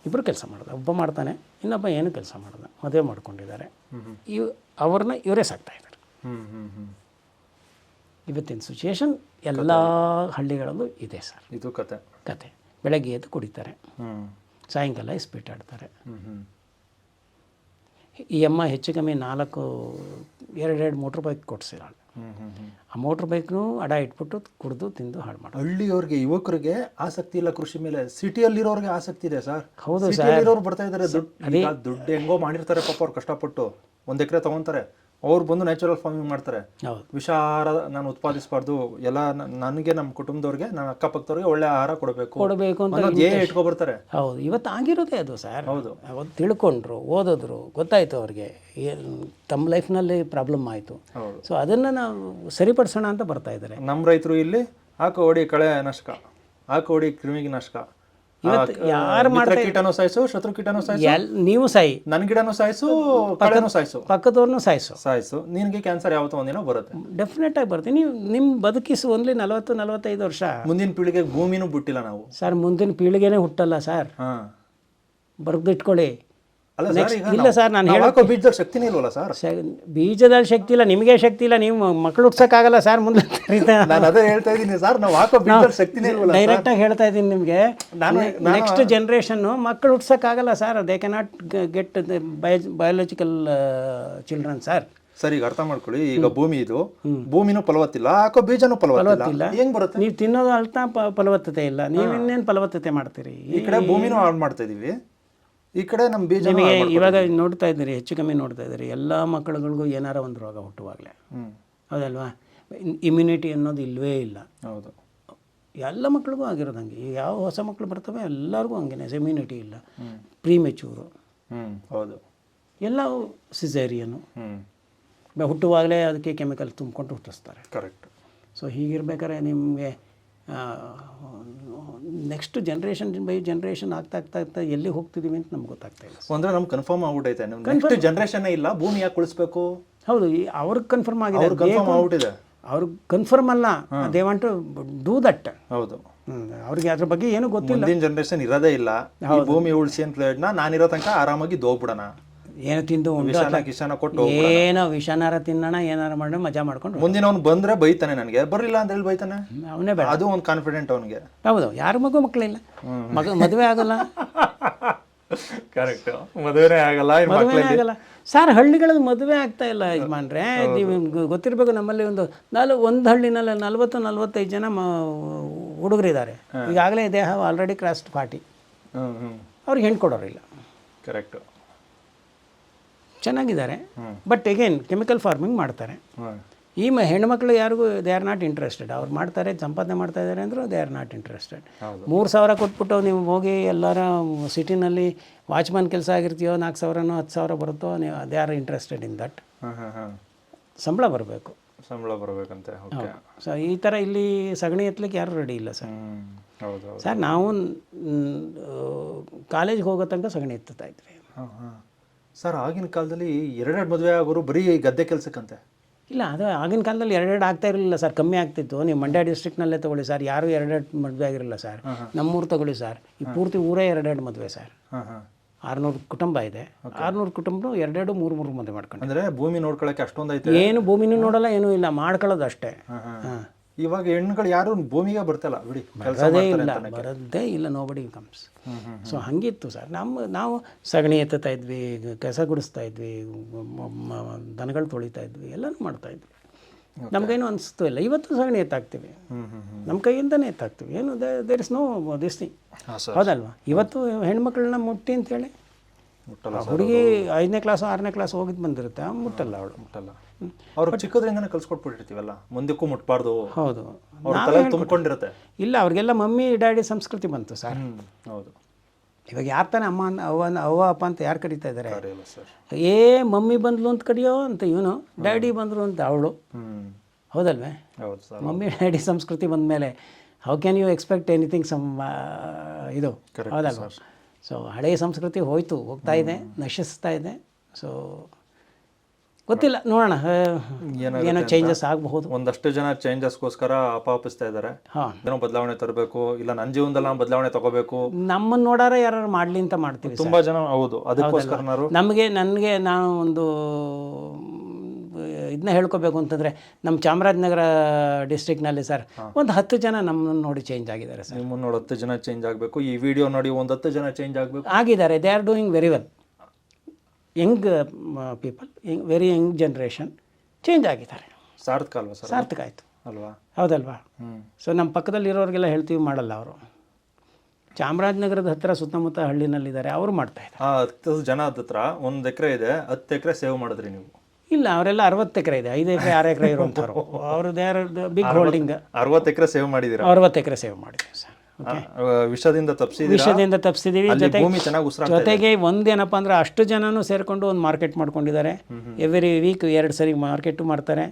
ಇಬ್ಬರು ಕೆಲಸ ಮಾಡೋದು. ಒಬ್ಬ ಮಾಡ್ತಾನೆ ಇನ್ನೊಬ್ಬ ಏನು ಕೆಲಸ ಮಾಡೋದು. ಮದುವೆ ಮಾಡ್ಕೊಂಡಿದ್ದಾರೆ. ಇವ್ ಅವ್ರನ್ನ ಇವರೇ ಸಾಕ್ತಾ ಇದ್ದಾರೆ. ಹ್ಞೂ ಹ್ಞೂ ಹ್ಞೂ ಇವತ್ತಿನ ಸಿಚುಯೇಷನ್ ಎಲ್ಲ ಹಳ್ಳಿಗಳಲ್ಲೂ ಇದೆ ಸರ್. ಇದು ಕತೆ. ಕತೆ. ಬೆಳಗ್ಗೆ ಎದ್ದು ಕುಡಿತಾರೆ. ಸಾಯಂಕಾಲ ಇಸ್ಪೀಟ್ ಆಡ್ತಾರೆ. ಹ್ಞೂ ಹ್ಞೂ ಈ ಅಮ್ಮ ಹೆಚ್ಚು ಕಮ್ಮಿ ನಾಲ್ಕು ಎರಡೆರಡು ಮೋಟ್ರ್ ಬೈಕ್ ಕೊಡ್ಸಿರಾಳೆ. ಆ ಮೋಟ್ರ್ ಬೈಕ್ನು ಅಡ ಇಟ್ಬಿಟ್ಟು ಕುಡಿದು ತಿಂದು ಹಾಳು ಮಾಡಿ ಹಳ್ಳಿಯವ್ರಿಗೆ ಯುವಕರಿಗೆ ಆಸಕ್ತಿ ಇಲ್ಲ ಕೃಷಿ ಮೇಲೆ. ಸಿಟಿಯಲ್ಲಿರೋರಿಗೆ ಆಸಕ್ತಿ ಇದೆ ಸರ್. ಹೌದು ಸಿಟಿಯಲ್ಲಿರೋರು ಬರ್ತಾ ಇದ್ದಾರೆ ದುಡ್ಡು ದುಡ್ಡು ಹೆಂಗೋ ಮಾಡಿರ್ತಾರೆ ಪಾಪ ಅವ್ರು ಕಷ್ಟಪಟ್ಟು. ಒಂದ್ ಎಕರೆ ತಗೊಂತಾರೆ. ಅವ್ರು ಬಂದು ನ್ಯಾಚುರಲ್ ಫಾರ್ಮಿಂಗ್ ಮಾಡ್ತಾರೆ. ಹೌದು. ವಿಷಾಹಾರ ನಾನು ಉತ್ಪಾದಿಸಬಾರ್ದು ಎಲ್ಲ ನನಗೆ ನಮ್ಮ ಕುಟುಂಬದವ್ರಿಗೆ ನನ್ನ ಅಕ್ಕಪಕ್ಕದವ್ರಿಗೆ ಒಳ್ಳೆ ಆಹಾರ ಕೊಡಬೇಕು ಕೊಡಬೇಕು ಅಂತ ಇಟ್ಕೊಬರ್ತಾರೆ. ಹೌದು. ಇವತ್ತು ಆಗಿರೋದೇ ಅದು ಸರ್. ಹೌದು. ಅವತ್ತು ತಿಳ್ಕೊಂಡ್ರು ಓದಿದ್ರು ಗೊತ್ತಾಯ್ತು ಅವ್ರಿಗೆ. ತಮ್ಮ ಲೈಫ್ನಲ್ಲಿ ಪ್ರಾಬ್ಲಮ್ ಆಯಿತು. ಹೌದು. ಸೊ ಅದನ್ನು ನಾವು ಸರಿಪಡಿಸೋಣ ಅಂತ ಬರ್ತಾ ಇದ್ದಾರೆ. ನಮ್ಮ ರೈತರು ಇಲ್ಲಿ ಹಾಕು ಹೊಡಿ ಕಳೆ ನಾಶಕ ಹಾಕು ಹೊಡಿ ಕ್ರಿಮಿಗೆ ನಾಶಕ ಯಾರು ಮಾಡ್ತಾರೆ ಕೀಟನೂ ಸಾಯಿಸು ಶತ್ರು ಕೀಟನೂ ಸಾಯಿಸು ನೀವು ಸಾಯಿ. ನನ್ ಗಿಡನೂ ಸಾಯಿಸು ಕಳೆನೂ ಸಾಯಿಸು? ಪಕ್ಕದವ್ರನ್ನೂ ಸಾಯಿಸು. ಸಾಯಿಸು. ನಿನಗೆ ಕ್ಯಾನ್ಸರ್ ಯಾವತ್ತೋ ಒಂದಿನ ಬರುತ್ತೆ. ಡೆಫಿನೆಟ್ ಆಗಿ ಬರ್ತೀನಿ ನೀವು ನಿಮ್ಮ ಬದುಕಿಸು ಓನ್ಲಿ ನಲವತ್ತು ನಲವತ್ತೈದು ವರ್ಷ. ಮುಂದಿನ ಪೀಳಿಗೆ ಭೂಮಿನೂ ಬಿಟ್ಟಿಲ್ಲ ನಾವು. ಸರ್ ಮುಂದಿನ ಪೀಳಿಗೆನೆ ಹುಟ್ಟಲ್ಲ ಸರ್. ಬರ್ದಿಟ್ಕೊಳ್ಳಿ. ಇಲ್ಲ ಸರ್ ನಾನು ಹೇಳೋಕೆ ಬೀಜದ ಶಕ್ತಿನೇ ಇಲ್ವಲ್ಲ ಸರ್? ಬೀಜದಲ್ಲಿ ಶಕ್ತಿ ಇಲ್ಲ ನಿಮಗೆ ಶಕ್ತಿ ಇಲ್ಲ ನೀವು ಮಕ್ಕಳು ಹುಟ್ಸೋಕ್ಕಾಗಲ್ಲ ಸರ್ ಮುಂದೆ. ನಾನು ಅದೇ ಹೇಳ್ತಾ ಇದ್ದೀನಿ ಸರ್ ನಾವು ಹಾಕೋ ಬೀಜದ ಶಕ್ತಿನೇ ಇಲ್ವಲ್ಲ ಡೈರೆಕ್ಟಾಗಿ ಹೇಳ್ತಾ ಇದ್ದೀನಿ ನಿಮಗೆ. ನೆಕ್ಸ್ಟ್ ಜನ್ರೇಷನ್ನು ಮಕ್ಕಳು ಹುಟ್ಸೋಕ್ಕಾಗಲ್ಲ sir they cannot get biological children sir. Sir ಈಗ ಅರ್ಥ ಮಾಡ್ಕೊಳ್ಳಿ ಈಗ ಭೂಮಿ ಇದು. ಭೂಮಿನೂ ಫಲವತ್ತಿಲ್ಲ ಹಾಕೋ ಬೀಜನೂ ಫಲವತ್ತಿಲ್ಲ. ಹೆಂಗ್ ಬರುತ್ತೆ? ನೀವು ತಿನ್ನೋದು ಅಳ್ತಾ ಪ ಫಲವತ್ತತೆ ಇಲ್ಲ. ನೀವು ಇನ್ನೇನು ಫಲವತ್ತತೆ ಮಾಡ್ತೀರಿ? ಈ ಕಡೆ ಭೂಮಿನೂ ಹಾಳು ಮಾಡ್ತಾ ಇದೀವಿ. ಈ ಕಡೆ ನಮ್ಮ ಬೀಜ ನಿಮಗೆ ಇವಾಗ ನೋಡ್ತಾ ಇದ್ದೀರಿ ಹೆಚ್ಚು ಕಮ್ಮಿ ನೋಡ್ತಾ ಇದ್ದೀರಿ. ಎಲ್ಲ ಮಕ್ಕಳುಗಳಿಗೂ ಏನಾರ ಒಂದು ರೋಗ ಹುಟ್ಟುವಾಗಲೇ. ಹೌದಲ್ವಾ? ಇಮ್ಯುನಿಟಿ ಅನ್ನೋದು ಇಲ್ಲವೇ ಇಲ್ಲ. ಹೌದು. ಎಲ್ಲ ಮಕ್ಳಿಗೂ ಆಗಿರೋದು ಹಂಗೆ. ಈಗ ಯಾವ ಹೊಸ ಮಕ್ಕಳು ಬರ್ತವೆ ಎಲ್ಲರಿಗೂ ಹಂಗೆ ಇಮ್ಯುನಿಟಿ ಇಲ್ಲ. ಪ್ರೀಮೆಚೂರು ಹೌದು. ಎಲ್ಲ ಸಿಸೇರಿಯನು ಹುಟ್ಟುವಾಗಲೇ ಅದಕ್ಕೆ ಕೆಮಿಕಲ್ ತುಂಬಿಕೊಂಡು ಹುಟ್ಟಿಸ್ತಾರೆ. ಕರೆಕ್ಟ್ ಸೊ ಹೀಗಿರ್ಬೇಕಾದ್ರೆ ನಿಮಗೆ ನೆಕ್ಸ್ಟ್ ಜನ್ರೇಷನ್ ಬೈ ಜನ್ರೇಷನ್ ಆಗ್ತಾ ಆಗ್ತಾ ಆಗ್ತಾ ಎಲ್ಲಿ ಹೋಗ್ತಿದ್ದೀವಿ ಅಂತ ನಮ್ಗೆ ಗೊತ್ತಾಗ್ತಾ ಇಲ್ಲ. ಅಂದ್ರೆ ನಮ್ಗೆ ಕನ್ಫರ್ಮ್ ಆಗ್ಬಿಟ್ಟೈತೆ. ನೆಕ್ಸ್ಟ್ ಜನರೇಷನ್ ಇಲ್ಲ ಭೂಮಿ ಯಾಕೆ ಉಳಿಸ್ಬೇಕು? ಹೌದು ಅವ್ರಿಗೆ ಕನ್ಫರ್ಮ್ ಆಗಿದೆ. ಕನ್ಫರ್ಮ್ ಆಗ್ಬಿಟ್ಟಿದೆ. ಅವ್ರಿಗೆ ಕನ್ಫರ್ಮ್ ಅಲ್ಲ. They want to do that ಹೌದು. ಅವ್ರಿಗೆ ಅದ್ರ ಬಗ್ಗೆ ಏನೂ ಗೊತ್ತಿಲ್ಲ. ಮುಂದಿನ ಜನರೇಷನ್ ಇರೋದೇ ಇಲ್ಲ. ಭೂಮಿ ಉಳಿಸಿ ಅಂತ ಹೇಳಿದ್ನ ನಾನಿರೋ ತನಕ ಆರಾಮಾಗಿ ದೋಗ್ಬಿಡಣ ಏನು ತಿಂದು ಉಂಡು ವಿಷಾನ ಕಿಶಾನ ಕೊಟ್ಟು ಏನೋ ವಿಷನಾರ ತಿನ್ನೋಣ ಏನಾರ ಮಾಡಿ ಮಜಾ ಮಾಡ್ಕೊಂಡು ಮುಂದಿನ ಅವ್ನು ಬಂದ್ರೆ ಬೈತಾನೆ ನನಗೆ. ಬರಲಿಲ್ಲ ಅಂತ ಹೇಳಿ ಬೈತಾನೆ? ಅವನೇ ಬೇಡ. ಅದು ಒಂದು ಕಾನ್ಫಿಡೆಂಟ್ ಅವನಿಗೆ. ಹೌದು ಯಾರು ಮಗು ಮಕ್ಕಳಿಲ್ಲ ಮಗ ಮದುವೆ ಆಗಲ್ಲ. ಕರೆಕ್ಟ್ ಮದುವೆನೇ ಆಗಲ್ಲ ಮದುವೆ ಆಗಲ್ಲ. ಸರ್ ಹಳ್ಳಿಗಳಲ್ಲಿ ಮದುವೆ ಆಗ್ತಾ ಇಲ್ಲ ಯಜಮಾನ್ರೆ. ನೀವು ಗೊ- ಗೊತ್ತಿರಬೇಕು ನಮ್ಮಲ್ಲಿ ಒಂದು ನಾಲ್ ಒಂದು ಹಳ್ಳಿನಲ್ಲಿ ನಲ್ವತ್ತು ನಲ್ವತ್ತೈದು ಜನ ಮ ಹುಡುಗರಿದ್ದಾರೆ. ಈಗಾಗಲೇ ದೇಹ ಆಲ್ರೆಡಿ ಕ್ರಾಸ್ಟ್ ಪಾರ್ಟಿ ಹ್ಮ್ ಹ್ಮ್. ಅವ್ರಿಗೆ ಹೆಣ್ಣು ಕೊಡೋರಿಲ್ಲ. ಕರೆಕ್ಟ್ ಚೆನ್ನಾಗಿದ್ದಾರೆ. ಬಟ್ ಎಗೇನ್ ಕೆಮಿಕಲ್ ಫಾರ್ಮಿಂಗ್ ಮಾಡ್ತಾರೆ. ಈ ಮ ಹೆಣ್ಮಕ್ಳು ಯಾರಿಗೂ ದೇ ಆರ್ ನಾಟ್ ಇಂಟ್ರೆಸ್ಟೆಡ್ ಅವ್ರು ಮಾಡ್ತಾರೆ ಸಂಪಾದನೆ ಮಾಡ್ತಾ ಇದ್ದಾರೆ ಅಂದರೂ ದೇ ಆರ್ ನಾಟ್ ಇಂಟ್ರೆಸ್ಟೆಡ್. ಮೂರು ಸಾವಿರ ಕೊಟ್ಬಿಟ್ಟು ನೀವು ಹೋಗಿ ಎಲ್ಲರ ಸಿಟಿನಲ್ಲಿ ವಾಚ್ಮ್ಯಾನ್ ಕೆಲಸ ಆಗಿರ್ತೀಯೋ ನಾಲ್ಕು ಸಾವಿರನೋ ಹತ್ತು ಸಾವಿರ ಬರುತ್ತೋ ನೀವು they are interested in that ಸಂಬಳ ಬರಬೇಕು. ಸಂಬಳ ಬರಬೇಕಂತೆ ಸೊ ಈ ಥರ ಇಲ್ಲಿ ಸಗಣಿ ಎತ್ತಲಿಕ್ಕೆ ಯಾರು ರೆಡಿ ಇಲ್ಲ ಸರ್. ಸರ್ ನಾವು ಕಾಲೇಜ್ಗೆ ಹೋಗೋ ತನಕ ಸಗಣಿ ಎತ್ತುತ್ತಾ ಇದ್ರಿ ಸರ್ ಆಗಿನ ಕಾಲದಲ್ಲಿ ಎರಡೆರಡು ಮದುವೆ ಆಗೋರು ಬರೀ ಗದ್ದೆ ಕೆಲಸಕ್ಕಂತೆ. ಇಲ್ಲ ಅದು ಆಗಿನ ಕಾಲದಲ್ಲಿ ಎರಡೆರಡು ಆಗ್ತಾ ಇರಲಿಲ್ಲ ಸರ್ ಕಮ್ಮಿ ಆಗ್ತಿತ್ತು. ನೀವು ಮಂಡ್ಯ ಡಿಸ್ಟ್ರಿಕ್ಟ್ನಲ್ಲೇ ತೊಗೊಳ್ಳಿ ಸರ್ ಯಾರೂ ಎರಡೆರಡು ಮದುವೆ ಆಗಿರಲಿಲ್ಲ ಸರ್. ನಮ್ಮೂರು ತಗೊಳ್ಳಿ ಸರ್ ಈ ಪೂರ್ತಿ ಊರೇ ಎರಡೆರಡು ಮದುವೆ ಸರ್. ಆರುನೂರು ಕುಟುಂಬ ಇದೆ. ಆರುನೂರು ಕುಟುಂಬ ಎರಡೆರಡು ಮೂರು ಮೂರು ಮದುವೆ ಮಾಡ್ಕೊಂಡು ಅಂದರೆ ಭೂಮಿ ನೋಡ್ಕೊಳಕ್ಕೆ ಅಷ್ಟೊಂದು ಐತೆ? ಏನು ಭೂಮಿನೂ ನೋಡಲ್ಲ ಏನೂ ಇಲ್ಲ ಮಾಡ್ಕೊಳ್ಳೋದು ಅಷ್ಟೇ. ಹಾಂ. ಇವಾಗ ಹೆಣ್ಗಳು ಯಾರು ಭೂಮಿಗೆ ಬರ್ತಲ್ಲ ಬಿಡಿ. ಬರೋದೇ ಇಲ್ಲ ಬರೋದೇ ಇಲ್ಲ ನೋಬಡಿ ಕಮ್ಸ್ ಸೊ ಹಂಗಿತ್ತು ಸರ್. ನಮ್ಮ ನಾವು ಸಗಣಿ ಎತ್ತುತ್ತಾ ಇದ್ವಿ ಕಸ ಗುಡಿಸ್ತಾ ಇದ್ವಿ ದನಗಳು ತೊಳಿತಾ ಇದ್ವಿ ಎಲ್ಲನೂ ಮಾಡ್ತಾ ಇದ್ವಿ. ನಮಗೇನು ಅನಿಸ್ತು ಇಲ್ಲ. ಇವತ್ತು ಸಗಣಿ ಎತ್ತಾಕ್ತೀವಿ. ನಮ್ಮ ಕೈಯಿಂದನೇ ಎತ್ತಾಕ್ತೀವಿ. ಏನು there is no this thing ಹೌದಲ್ವಾ? ಇವತ್ತು ಹೆಣ್ಮಕ್ಳನ್ನ ಮುಟ್ಟಿ ಅಂತೇಳಿ ಹುಡುಗಿ ಐದನೇ ಕ್ಲಾಸ್ ಆರನೇ ಕ್ಲಾಸ್ ಹೋಗಿದ್ ಬಂದಿರುತ್ತೆ ಮುಟ್ಟಲ್ಲ ಅವಳು. ಮುಟ್ಟಲ್ಲ. ಅವ್ರು ಚಿಕ್ಕದ್ರಿಂದನೇ ಕಲ್ಸ್ಕೊಟ್ಬಿಟ್ಟಿರ್ತೀವಲ್ಲ ಮುಂದಕ್ಕೂ ಮುಟ್ಬಾರ್ದು. ಹೌದು. ಅವ್ರ ತಲೆ ತುಂಬಿಕೊಂಡಿರುತ್ತೆ. ಇಲ್ಲ ಅವ್ರಿಗೆಲ್ಲ ಮಮ್ಮಿ ಡ್ಯಾಡಿ ಸಂಸ್ಕೃತಿ ಬಂತು ಸರ್. ಹೌದು. ಇವಾಗ ಯಾರು ತಾನೇ ಅಮ್ಮ ಅವ್ವ ಅವ್ವ ಅಪ್ಪ ಅಂತ ಯಾರು ಕರೀತಾ ಇದ್ದಾರೆ ಏ ಮಮ್ಮಿ ಬಂದ್ಲು ಅಂತ ಕಡಿಯೋ ಅಂತ ಇವನು ಡ್ಯಾಡಿ ಬಂದರು ಅಂತ ಅವಳು. ಹ್ಮ್. ಹೌದಲ್ವೇ? ಮಮ್ಮಿ ಡ್ಯಾಡಿ ಸಂಸ್ಕೃತಿ ಬಂದಮೇಲೆ how can you expect anything some ಇದು? ಹೌದಲ್ವ? ಸೊ ಹಳೆಯ ಸಂಸ್ಕೃತಿ ಹೋಯ್ತು ಹೋಗ್ತಾ ಇದೆ ನಶಿಸ್ತಾ ಇದೆ. ಸೊ ಗೊತ್ತಿಲ್ಲ ನೋಡೋಣ ಏನೋ ಚೇಂಜಸ್ ಆಗಬಹುದು. ಒಂದಷ್ಟು ಜನ ಚೇಂಜಸ್ಗೋಸ್ಕರ ಅಪಾಪಿಸ್ತಾ ಇದ್ದಾರೆ. ಹಾಂ. ಏನೋ ಬದಲಾವಣೆ ತರಬೇಕು ಇಲ್ಲ ನನ್ನ ಜೀವನದಲ್ಲಿ ನಾವು ಬದಲಾವಣೆ ತಗೋಬೇಕು. ನಮ್ಮನ್ನು ನೋಡಾರ ಯಾರು ಮಾಡ್ಲಿ ಅಂತ ಮಾಡ್ತೀವಿ ತುಂಬಾ ಜನ ಹೌದು ಅದಕ್ಕೋಸ್ಕರ ನಮಗೆ ನನಗೆ ನಾನು ಒಂದು ಇದನ್ನ ಹೇಳ್ಕೋಬೇಕು ಅಂತಂದರೆ ನಮ್ಮ ಚಾಮರಾಜನಗರ ಡಿಸ್ಟ್ರಿಕ್ನಲ್ಲಿ ಸರ್ ಒಂದು ಹತ್ತು ಜನ ನಮ್ಮನ್ನು ನೋಡಿ ಚೇಂಜ್ ಆಗಿದ್ದಾರೆ ಸರ್. ನಿಮ್ಮನ್ನು ನೋಡಿ ಹತ್ತು ಜನ ಚೇಂಜ್ ಆಗಬೇಕು. ಈ ವಿಡಿಯೋ ನೋಡಿ ಒಂದು ಹತ್ತು ಜನ ಚೇಂಜ್ ಆಗಬೇಕು. ಆಗಿದ್ದಾರೆ. They are doing very well young people very young generation change ಆಗಿದ್ದಾರೆ. ಸಾರ್ಥಕ ಅಲ್ವಾ ಸರ್ ಸಾರ್ಥಕ ಆಯಿತು. ಅಲ್ವಾ? ಹೌದಲ್ವಾ? ಹ್ಞೂ ಸೊ ನಮ್ಮ ಪಕ್ಕದಲ್ಲಿರೋರಿಗೆಲ್ಲ ಹೇಳ್ತೀವಿ ಮಾಡಲ್ಲ ಅವರು. ಚಾಮರಾಜನಗರದ ಹತ್ತಿರ ಸುತ್ತಮುತ್ತ ಹಳ್ಳಿನಲ್ಲಿದ್ದಾರೆ. ಅವರು ಮಾಡ್ತಾ ಇದ್ದಾರೆ. ಹತ್ತು ಜನ ಹತ್ರ ಒಂದು ಎಕರೆ ಇದೆ. ಹತ್ತು ಎಕರೆ ಸೇವ್ ಮಾಡಿದ್ರಿ ನೀವು. ಇಲ್ಲ ಅವರೆಲ್ಲ ಅರವತ್ತು ಎಕರೆ ಇದೆ. ಐದು ಎಕರೆ ಆರು ಎಕರೆ ಇರುವಂಥವ್ರು. ಅವ್ರದ್ದು ಯಾರು ಬಿಗ್ ಹೋಲ್ಡಿಂಗ್ ಅರವತ್ತು ಎಕರೆ ಸೇವ್ ಮಾಡಿದ್ದೀರಾ? ಅರವತ್ತು ಎಕರೆ ಸೇವ್ ಮಾಡಿದ್ದೀವಿ ಸರ್. ವಿಷದಿಂದ ತಪ್ಪಿಸಿ ವಿಷದಿಂದ ತಪ್ಪಿಸಿದೀವಿ ಜೊತೆಗೆ ಜೊತೆಗೆ ಒಂದೇನಪ್ಪ ಅಂದ್ರೆ ಅಷ್ಟು ಜನನು ಸೇರ್ಕೊಂಡು ಒಂದು ಮಾರ್ಕೆಟ್ ಮಾಡ್ಕೊಂಡಿದ್ದಾರೆ. ಎವ್ರಿ ವೀಕ್ ಎರಡು ಸರಿ ಮಾರ್ಕೆಟ್ ಮಾಡ್ತಾರೆ.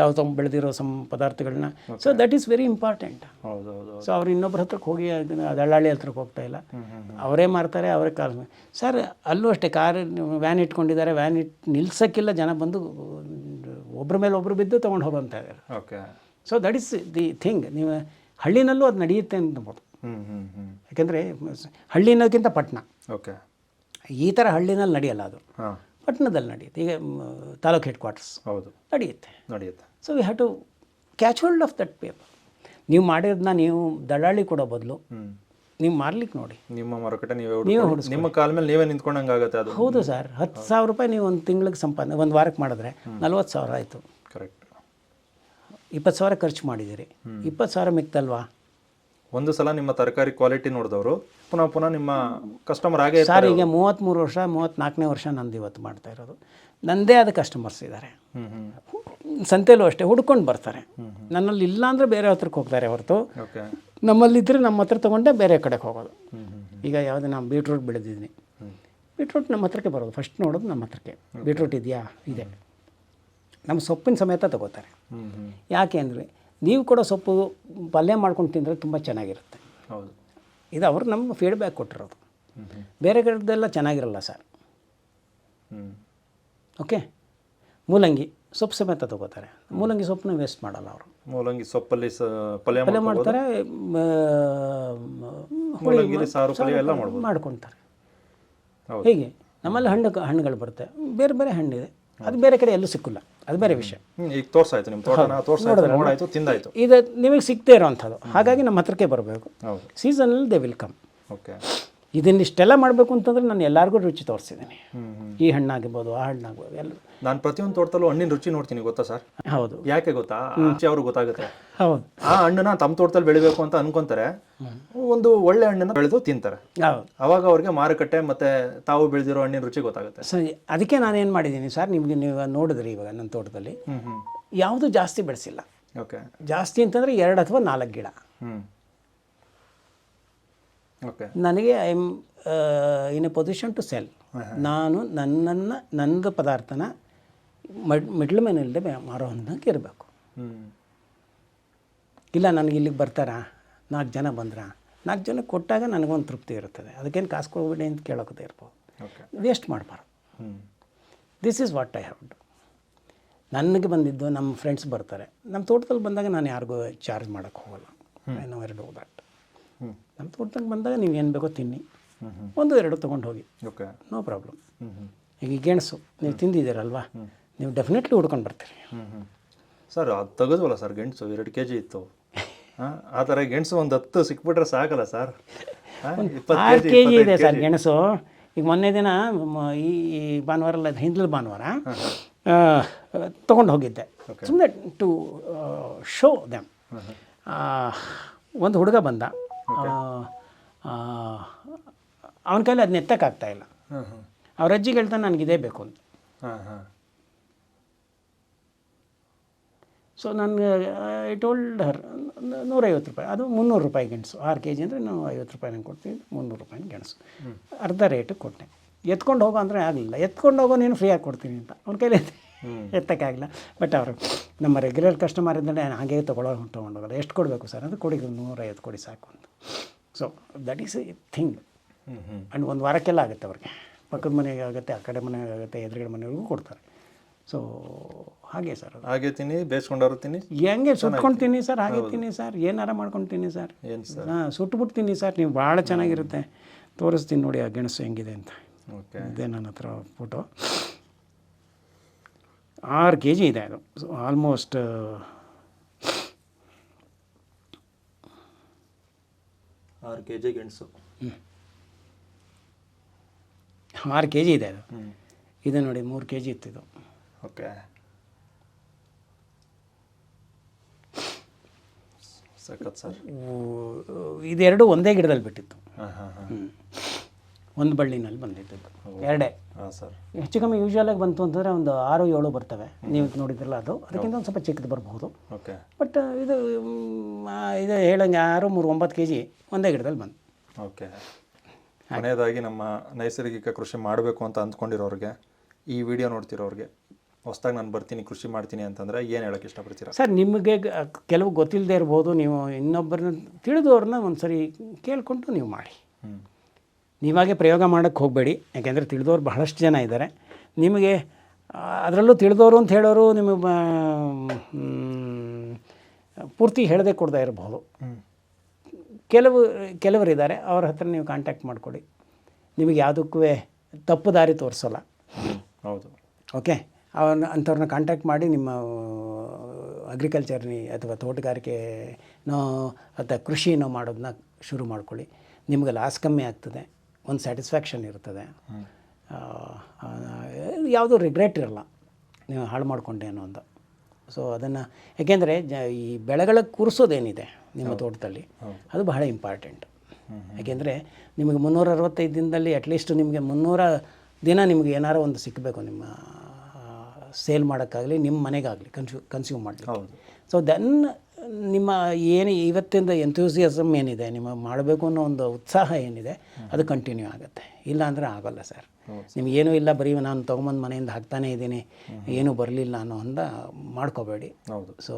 ತಾವು ತಮ್ಮ ಬೆಳೆದಿರೋ ಸಮ್ ಪದಾರ್ಥಗಳನ್ನ. So that is very important so ಅವ್ರು ಇನ್ನೊಬ್ಬರ ಹತ್ರಕ್ಕೆ ಹೋಗಿ ದಳ್ಳಾಳಿ ಹತ್ರಕ್ಕೆ ಹೋಗ್ತಾ ಇಲ್ಲ. ಅವರೇ ಮಾರ್ತಾರೆ ಅವರೇ ಕಾಲ್ ಸರ್ ಅಲ್ಲೂ ಅಷ್ಟೇ ಕಾರ್ ವ್ಯಾನ್ ಇಟ್ಕೊಂಡಿದ್ದಾರೆ ವ್ಯಾನ್ ಇಟ್ ನಿಲ್ಸಕ್ಕಿಲ್ಲ ಜನ ಬಂದು ಒಬ್ಬರ ಮೇಲೆ ಒಬ್ರು ಬಿದ್ದು ತೊಗೊಂಡು ಹೋಗಂತ ಇದ್ದಾರೆ. So that is the thing ನೀವು ಹಳ್ಳಿನಲ್ಲೂ ಅದು ನಡೆಯುತ್ತೆ ಅಂತ ಹ್ಮ್ ಯಾಕೆಂದರೆ ಹಳ್ಳಿ ಅನ್ನೋದಕ್ಕಿಂತ ಪಟ್ಟಣ ಓಕೆ. ಈ ಥರ ಹಳ್ಳಿನಲ್ಲಿ ನಡೆಯಲ್ಲ ಅದು. ಪಟ್ಟಣದಲ್ಲಿ ನಡೆಯುತ್ತೆ. ಈಗ ತಾಲೂಕು ಹೆಡ್ ಕ್ವಾರ್ಟರ್ಸ್ ಹೌದು. ನಡೆಯುತ್ತೆ. ನಡೆಯುತ್ತೆ. So we have to catch hold of that paper ನೀವು ಮಾಡಿರೋದನ್ನ ನೀವು ದಳ್ಳಾಳಿ ಕೊಡೋ ಬದಲು ನೀವು ಮಾರ್ಲಿಕ್ಕೆ ನೋಡಿ. ನಿಮ್ಮ ಮಾರುಕಟ್ಟೆ ನೀವೇ ಹುಡ್ಕೊಳ್ಳಿ. ನಿಮ್ಮ ಕಾಲ ಮೇಲೆ ನೀವೇ ನಿಂತ್ಕೊಂಡಂಗಾಗತ್ತೆ ಅದು. ಹೌದು ಸರ್. ಹತ್ತು ಸಾವಿರ ರೂಪಾಯಿ ನೀವು ಒಂದು ತಿಂಗ್ಳಿಗೆ ಸಂಪಾದನೆ ಒಂದು ವಾರಕ್ಕೆ ಮಾಡಿದ್ರೆ ನಲ್ವತ್ತು ಸಾವಿರ ಆಯಿತು. ಕರೆಕ್ಟ್ ಇಪ್ಪತ್ತು ಸಾವಿರ ಖರ್ಚು ಮಾಡಿದ್ದೀರಿ. ಇಪ್ಪತ್ತು ಸಾವಿರ ಮಿಕ್ತಲ್ವಾ? ಒಂದು ಸಲ ನಿಮ್ಮ ತರಕಾರಿ ಕ್ವಾಲಿಟಿ ನೋಡಿದವರು ಪುನಃ ಪುನಃ ನಿಮ್ಮ ಕಸ್ಟಮರ್ ಆಗೇ. ಸರ್ ಈಗ ಮೂವತ್ತ್ಮೂರು ವರ್ಷ ಮೂವತ್ತ್ನಾಲ್ಕನೇ ವರ್ಷ ನಂದು ಇವತ್ತು ಮಾಡ್ತಾ ಇರೋದು. ನನ್ನದೇ ಆದ ಕಸ್ಟಮರ್ಸ್ ಇದ್ದಾರೆ ಸಂತೆಯಲ್ಲೂ ಅಷ್ಟೇ ಹುಡ್ಕೊಂಡು ಬರ್ತಾರೆ. ನನ್ನಲ್ಲಿ ಇಲ್ಲ ಅಂದರೆ ಬೇರೆ ಹತ್ರಕ್ಕೆ ಹೋಗ್ತಾರೆ ಹೊರತು. ನಮ್ಮಲ್ಲಿದ್ದರೆ ನಮ್ಮ ಹತ್ರ ತೊಗೊಂಡೆ ಬೇರೆ ಕಡೆಗೆ ಹೋಗೋದು. ಈಗ ಯಾವುದೇ ನಾನು ಬೀಟ್ರೂಟ್ ಬೆಳೆದಿದ್ದೀನಿ ಬೀಟ್ರೂಟ್ ನಮ್ಮ ಹತ್ರಕ್ಕೆ ಬರೋದು ಫಸ್ಟ್ ನೋಡೋದು ನಮ್ಮ ಹತ್ರಕ್ಕೆ. ಬೀಟ್ರೂಟ್ ಇದೆಯಾ? ಇದೆ. ನಮ್ಮ ಸೊಪ್ಪಿನ ಸಮೇತ ತಗೋತಾರೆ. ಯಾಕೆ ಅಂದರೆ ನೀವು ಕೂಡ ಸೊಪ್ಪು ಪಲ್ಯ ಮಾಡ್ಕೊಂಡು ತಿಂದರೆ ತುಂಬ ಚೆನ್ನಾಗಿರುತ್ತೆ. ಹೌದು. ಇದು ಅವರು ನಮ್ಮ ಫೀಡ್ಬ್ಯಾಕ್ ಕೊಟ್ಟಿರೋದು. ಬೇರೆ ಕಡೆದೆಲ್ಲ ಚೆನ್ನಾಗಿರಲ್ಲ ಸರ್. ಓಕೆ ಮೂಲಂಗಿ ಸೊಪ್ಪು ಸಮೇತ ತಗೋತಾರೆ. ಮೂಲಂಗಿ ಸೊಪ್ಪನ್ನ ವೇಸ್ಟ್ ಮಾಡಲ್ಲ ಅವರು. ಮೂಲಂಗಿ ಸೊಪ್ಪಲ್ಲಿ ಪಲ್ಯ ಪಲ್ಯ. ಮಾಡ್ತಾರೆ ಸಾರು ಪಲ್ಯ ಎಲ್ಲ ಮಾಡ್ಕೊತಾರೆ ಹೀಗೆ? ನಮ್ಮಲ್ಲಿ ಹಣ್ಣು ಹಣ್ಣುಗಳು ಬರುತ್ತೆ. ಬೇರೆ ಬೇರೆ ಹಣ್ಣಿದೆ ಅದು ಬೇರೆ ಕಡೆ ಎಲ್ಲೂ ಸಿಕ್ಕಿಲ್ಲ. ಅದು ಬೇರೆ ವಿಷಯ. ಈಗ ತೋರ್ಸಾಯ್ತು ನಿಮ್ಮ ತೋಟನ ತೋರ್ಸಾಯ್ತು ನೋಡಾಯ್ತು ತಿಂದಾಯ್ತು. ಇದು ನಿಮಗೆ ಸಿಗದೇ ಇರೋವಂಥದ್ದು. ಹಾಗಾಗಿ ನಮ್ಮ ಹತ್ರಕ್ಕೆ ಬರಬೇಕು. ಸೀಸನ್ ಸೀಸನಲ್ಲಿ ದೇ ವಿಲ್ ಕಮ್ ಓಕೆ ಇದನ್ನಿಷ್ಟೆಲ್ಲ ಮಾಡಬೇಕು ಅಂತಂದ್ರೆ ನಾನು ಎಲ್ಲರಿಗೂ ರುಚಿ ತೋರಿಸಿದ್ದೀನಿ. ಈ ಹಣ್ಣಾಗಿರ್ಬೋದು ಆ ಹಣ್ಣಾಗ್ಬೋದು ಎಲ್ಲ ನಾನು ಪ್ರತಿಯೊಂದು ತೋಟದಲ್ಲೂ ಹಣ್ಣಿನ ರುಚಿ ನೋಡ್ತೀನಿ ಗೊತ್ತಾ ಸರ್? ಹೌದು. ಯಾಕೆ ಗೊತ್ತಾ? ರುಚಿ ಅವ್ರಿಗೆ ಗೊತ್ತಾಗುತ್ತೆ. ಹೌದು. ಆ ಹಣ್ಣನ್ನ ತಮ್ಮ ತೋಟದಲ್ಲಿ ಬೆಳಿಬೇಕು ಅಂತ ಅನ್ಕೊಂತಾರೆ. ಒಂದು ಒಳ್ಳೆ ಹಣ್ಣನ್ನ ಬೆಳೆದು ತಿಂತಾರೆ. ಅವಾಗ ಅವ್ರಿಗೆ ಮಾರುಕಟ್ಟೆ ಮತ್ತೆ ತಾವು ಬೆಳೆದಿರೋ ಹಣ್ಣಿನ ರುಚಿ ಗೊತ್ತಾಗುತ್ತೆ. ಸರಿ ಅದಕ್ಕೆ ನಾನು ಏನು ಮಾಡಿದ್ದೀನಿ ಸರ್ ನಿಮಗೆ ನೀವು ನೋಡಿದ್ರಿ ಇವಾಗ ನನ್ನ ತೋಟದಲ್ಲಿ. ಯಾವುದು ಜಾಸ್ತಿ ಬೆಳೆಸಿಲ್ಲ. ಓಕೆ. ಜಾಸ್ತಿ ಅಂತಂದ್ರೆ ಎರಡು ಅಥವಾ ನಾಲ್ಕು ಗಿಡ. ನನಗೆ I am in a position to sell ನಾನು ನನ್ನನ್ನು ನಂದು ಪದಾರ್ಥನ ಮಡ್ ಮಿಡ್ಲ್ ಮ್ಯಾನ್ ಇಲ್ಲದೆ ಮಾರೋ ಹಂಗೆ ಇರಬೇಕು. ಇಲ್ಲ ನನಗೆ ಇಲ್ಲಿಗೆ ಬರ್ತಾರಾ? ನಾಲ್ಕು ಜನ ಬಂದ್ರಾ? ನಾಲ್ಕು ಜನ ಕೊಟ್ಟಾಗ ನನಗೊಂದು ತೃಪ್ತಿ ಇರುತ್ತದೆ. ಅದಕ್ಕೇನು ಕಾಸು ಕೊಡ್ಬೇಡಿ ಅಂತ ಕೇಳೋಕೆ ಇರ್ಬೋದು. ವೇಸ್ಟ್ ಮಾಡಬಾರ್ದು. This is what I have do ನನಗೆ ಬಂದಿದ್ದು ನಮ್ಮ ಫ್ರೆಂಡ್ಸ್ ಬರ್ತಾರೆ. ನಮ್ಮ ತೋಟದಲ್ಲಿ ಬಂದಾಗ ನಾನು ಯಾರಿಗೂ ಚಾರ್ಜ್ ಮಾಡೋಕ್ಕೆ ಹೋಗಲ್ಲ. ಐ ನೋ ಎರಡು ಹ್ಮ್ ನಮ್ಮ ತೋಟದಂಗೆ ಬಂದಾಗ ನೀವು ಏನು ಬೇಕೋ ತಿನ್ನಿ. ಒಂದು ಎರಡು ತೊಗೊಂಡು ಹೋಗಿ. ಓಕೆ ನೋ ಪ್ರಾಬ್ಲಮ್ ಈಗ ಗೆಣಸು ನೀವು ತಿಂದಿದ್ದೀರಲ್ವಾ? ನೀವು ಡೆಫಿನೆಟ್ಲಿ ಹುಡ್ಕೊಂಡು ಬರ್ತೀರಿ. ಸರ್ ಅದು ತೆಗೆದ್ವಲ್ಲ ಸರ್ ಗೆಣಸು? ಎರಡು ಕೆ ಜಿ ಇತ್ತು. ಹಾಂ ಆ ಥರ ಗೆಣಸು ಒಂದು ಹತ್ತು ಸಿಕ್ಬಿಟ್ರೆ ಸಾಕಲ್ಲ ಸರ್ ಆರು ಕೆ ಜಿ ಇದೆ ಸರ್ ಗೆಣಸು. ಈಗ ಮೊನ್ನೆ ದಿನ ಈ ಈ ಭಾನುವಾರ ಅಲ್ಲ ಹಿಂದ್ಲ ಭಾನುವಾರ ತೊಗೊಂಡು ಹೋಗಿದ್ದೆ. ಸುಮ್ಮನೆ ಟು ಶೋ ದೆಮ್ ಒಂದು ಹುಡುಗ ಬಂದ. ಅವನ ಕೈಲಿ ಅದನ್ನ ಎತ್ತಕ್ಕಾಗ್ತಾ ಇಲ್ಲ. ಅವ್ರ ಅಜ್ಜಿಗೆ ಹೇಳ್ತಾನೆ ನನಗೆ ಇದೇ ಬೇಕು ಅಂತ. ಹಾಂ ಹಾಂ. ಸೊ ನನಗೆ ಐ ಟೋಲ್ಡ್ ಹರ್ ನೂರೈವತ್ತು ರೂಪಾಯಿ. ಅದು ಮುನ್ನೂರು ರೂಪಾಯಿ ಗೆಣಸು. ಆರು ಕೆ ಜಿ ಅಂದರೆ ನಾವು ಐವತ್ತು ರೂಪಾಯಿ ನಂಗೆ ಕೊಡ್ತೀವಿ ಮುನ್ನೂರು ರೂಪಾಯಿ ಗೆಣಸು. ಅರ್ಧ ರೇಟಿಗೆ ಕೊಟ್ಟೆ. ಎತ್ಕೊಂಡು ಹೋಗೋ ಅಂದರೆ ಆಗಲಿಲ್ಲ. ಎತ್ಕೊಂಡು ಹೋಗೋ ನೀನು ಫ್ರೀಯಾಗಿ ಕೊಡ್ತೀನಿ ಅಂತ. ಅವ್ನ ಕೈಲಿ ಎತ್ತಕ್ಕಾಗಿಲ್ಲ ಬಟ್ ಅವರು ನಮ್ಮ ರೆಗ್ಯುಲರ್ ಕಸ್ಟಮರ್ ಇದ್ದರೆ ಹಾಗೆ ತೊಗೊಳ್ಳೋ ತೊಗೊಂಡೋಗಲ್ಲ. ಎಷ್ಟು ಕೊಡಬೇಕು ಸರ್? ಅದು ಕೊಡಿ ನೂರೈವತ್ತು ಕೊಡಿ ಸಾಕು ಅಂತ. So that is a thing and ಒಂದು ವಾರಕ್ಕೆಲ್ಲ ಆಗುತ್ತೆ ಅವ್ರಿಗೆ. ಪಕ್ಕದ ಮನೆಗೆ ಆಗುತ್ತೆ ಆ ಕಡೆ ಮನೆಗೆ ಆಗುತ್ತೆ ಎದುರುಗಡೆ ಮನೆಯವ್ರಿಗೂ ಕೊಡ್ತಾರೆ. ಸೊ ಹಾಗೆ ಸರ್ ಹಾಗೆ ತಿನ್ನಿ ಬೇಯಿಸ್ಕೊಂಡಾರು ತಿನ್ನಿ. ಹೆಂಗೆ ಸುಟ್ಕೊಂಡು ತಿನ್ನಿ ಸರ್? ಹಾಗೆ ತಿನ್ನಿ ಸರ್. ಏನಾರ ಮಾಡ್ಕೊಂಡು ತಿನ್ನಿ ಸರ್. ಏನು ಸರ್? ಹಾಂ ಸುಟ್ಬಿಟ್ಟು ತಿನ್ನಿ ಸರ್. ನೀವು ಭಾಳ ಚೆನ್ನಾಗಿರುತ್ತೆ. ತೋರಿಸ್ತೀನಿ ನೋಡಿ ಆ ಗೆಣಸು ಹೆಂಗಿದೆ ಅಂತ. ಓಕೆ. ಇದೆ ನನ್ನ ಹತ್ರ ಫೋಟೋ ಆರು ಕೆ ಜಿ ಇದೆ ಅದು. ಆಲ್ಮೋಸ್ಟ್ ಆರು ಕೆ ಜಿ ಗೆಣಸು ಆರು ಕೆ ಜಿ ಇದೆ ಅದು. ಇದು ನೋಡಿ ಮೂರು ಕೆ ಜಿ ಇತ್ತು ಇದು. ಓಕೆ. ಸಖತ್ ಸರ್. ಇದೆರಡು ಒಂದೇ ಗಿಡದಲ್ಲಿ ಬಿಟ್ಟಿತ್ತು. ಹಾಂ ಹಾಂ ಹಾಂ. ಒಂದು ಬಳ್ಳಿನಲ್ಲಿ ಬಂದಿದ್ದದ್ದು. ಎರಡೇ. ಹಾಂ ಸರ್ ಹೆಚ್ಚು ಕಮ್ಮಿ ಯೂಶ್ವಲಾಗಿ ಬಂತು ಅಂತಂದರೆ ಒಂದು ಆರು ಏಳು ಬರ್ತವೆ. ನೀವು ನೋಡಿದ್ರಲ್ಲ ಅದು. ಅದಕ್ಕಿಂತ ಒಂದು ಸ್ವಲ್ಪ ಚಿಕ್ಕದು ಬರಬಹುದು. ಓಕೆ. ಬಟ್ ಇದು ಇದು ಹೇಳಂಗೆ ಆರು ಮೂರು ಒಂಬತ್ತು ಕೆ ಜಿ ಒಂದೇ ಗಿಡದಲ್ಲಿ ಬಂತು. ಓಕೆ. ಕೊನೆಯದಾಗಿ ನಮ್ಮ ನೈಸರ್ಗಿಕ ಕೃಷಿ ಮಾಡಬೇಕು ಅಂತ ಅಂದ್ಕೊಂಡಿರೋರಿಗೆ ಈ ವಿಡಿಯೋ ನೋಡ್ತಿರೋರಿಗೆ ಹೊಸ್ದಾಗಿ ನಾನು ಬರ್ತೀನಿ ಕೃಷಿ ಮಾಡ್ತೀನಿ ಅಂತಂದರೆ ಏನು ಹೇಳೋಕ್ಕೆ ಇಷ್ಟಪಡ್ತೀರಾ? ಸರ್ ನಿಮಗೆ ಕೆಲವು ಗೊತ್ತಿಲ್ಲದೆ ಇರ್ಬೋದು ನೀವು ಇನ್ನೊಬ್ಬರನ್ನ ತಿಳಿದವ್ರನ್ನ ಒಂದು ಸರಿ ಕೇಳಿಕೊಂಡು ನೀವು ಮಾಡಿ. ಹ್ಞೂ ನೀವಾಗೆ ಪ್ರಯೋಗ ಮಾಡೋಕ್ಕೆ ಹೋಗಬೇಡಿ. ಯಾಕೆಂದರೆ ತಿಳಿದವ್ರು ಬಹಳಷ್ಟು ಜನ ಇದ್ದಾರೆ. ನಿಮಗೆ ಅದರಲ್ಲೂ ತಿಳಿದವರು ಅಂತ ಹೇಳೋರು ನಿಮಗೆ ಪೂರ್ತಿ ಹೇಳದೆ ಕೊಡ್ತಾ ಇರಬಹುದು ಕೆಲವು ಕೆಲವು ಕೆಲವರಿದ್ದಾರೆ. ಅವ್ರ ಹತ್ರ ನೀವು ಕಾಂಟ್ಯಾಕ್ಟ್ ಮಾಡಿಕೊಡಿ. ನಿಮಗೆ ಯಾವುದಕ್ಕೂ ತಪ್ಪು ದಾರಿ ತೋರಿಸೋಲ್ಲ. ಹೌದು. ಓಕೆ ಅವನ್ನ ಅಂಥವ್ರನ್ನ ಕಾಂಟ್ಯಾಕ್ಟ್ ಮಾಡಿ ನಿಮ್ಮ ಅಗ್ರಿಕಲ್ಚರ್ನಿ ಅಥವಾ ತೋಟಗಾರಿಕೆನೋ ಅಥವಾ ಕೃಷಿನೋ ಮಾಡೋದನ್ನ ಶುರು ಮಾಡ್ಕೊಳ್ಳಿ. ನಿಮಗೆ ಲಾಸ್ ಕಮ್ಮಿ ಆಗ್ತದೆ. ಒಂದು ಸ್ಯಾಟಿಸ್ಫ್ಯಾಕ್ಷನ್ ಇರ್ತದೆ. ಯಾವುದೂ ರಿಗ್ರೆಟ್ ಇರಲ್ಲ. ನೀವು ಹಾಳು ಮಾಡಿಕೊಂಡೆ ಅನ್ನೋ ಒಂದು. ಸೊ ಅದನ್ನು ಯಾಕೆಂದರೆ ಜ ಈ ಬೆಳೆಗಳ ಕೂರಿಸೋದೇನಿದೆ ನಿಮ್ಮ ತೋಟದಲ್ಲಿ ಅದು ಬಹಳ ಇಂಪಾರ್ಟೆಂಟ್ ಯಾಕೆಂದರೆ ನಿಮಗೆ ಮುನ್ನೂರ ಅರವತ್ತೈದು ದಿನದಲ್ಲಿ ಅಟ್ಲೀಸ್ಟ್ ನಿಮಗೆ ಮುನ್ನೂರ ದಿನ ನಿಮಗೆ ಏನಾರು ಒಂದು ಸಿಕ್ಕಬೇಕು ನಿಮ್ಮ ಸೇಲ್ ಮಾಡೋಕ್ಕಾಗಲಿ ನಿಮ್ಮ ಮನೆಗಾಗಲಿ ಕನ್ಸ್ಯೂ ಕನ್ಸ್ಯೂಮ್ ಮಾಡಲಿಕ್ಕೆ. ಹೌದು. ಸೊ ದೆನ್ ನಿಮ್ಮ ಏನು ಇವತ್ತಿಂದ ಎಂಥೂಸಿಯಸಮ್ ಏನಿದೆ ನಿಮ್ಮ ಮಾಡಬೇಕು ಅನ್ನೋ ಒಂದು ಉತ್ಸಾಹ ಏನಿದೆ ಅದು ಕಂಟಿನ್ಯೂ ಆಗುತ್ತೆ. ಇಲ್ಲ ಅಂದರೆ ಆಗೋಲ್ಲ ಸರ್. ನಿಮಗೇನೂ ಇಲ್ಲ ಬರೀ ನಾನು ತೊಗೊಂಬಂದು ಮನೆಯಿಂದ ಹಾಕ್ತಾನೇ ಇದ್ದೀನಿ ಏನೂ ಬರಲಿಲ್ಲ ಅನ್ನೋ ಅಂದ ಮಾಡ್ಕೋಬೇಡಿ. ಹೌದು. ಸೊ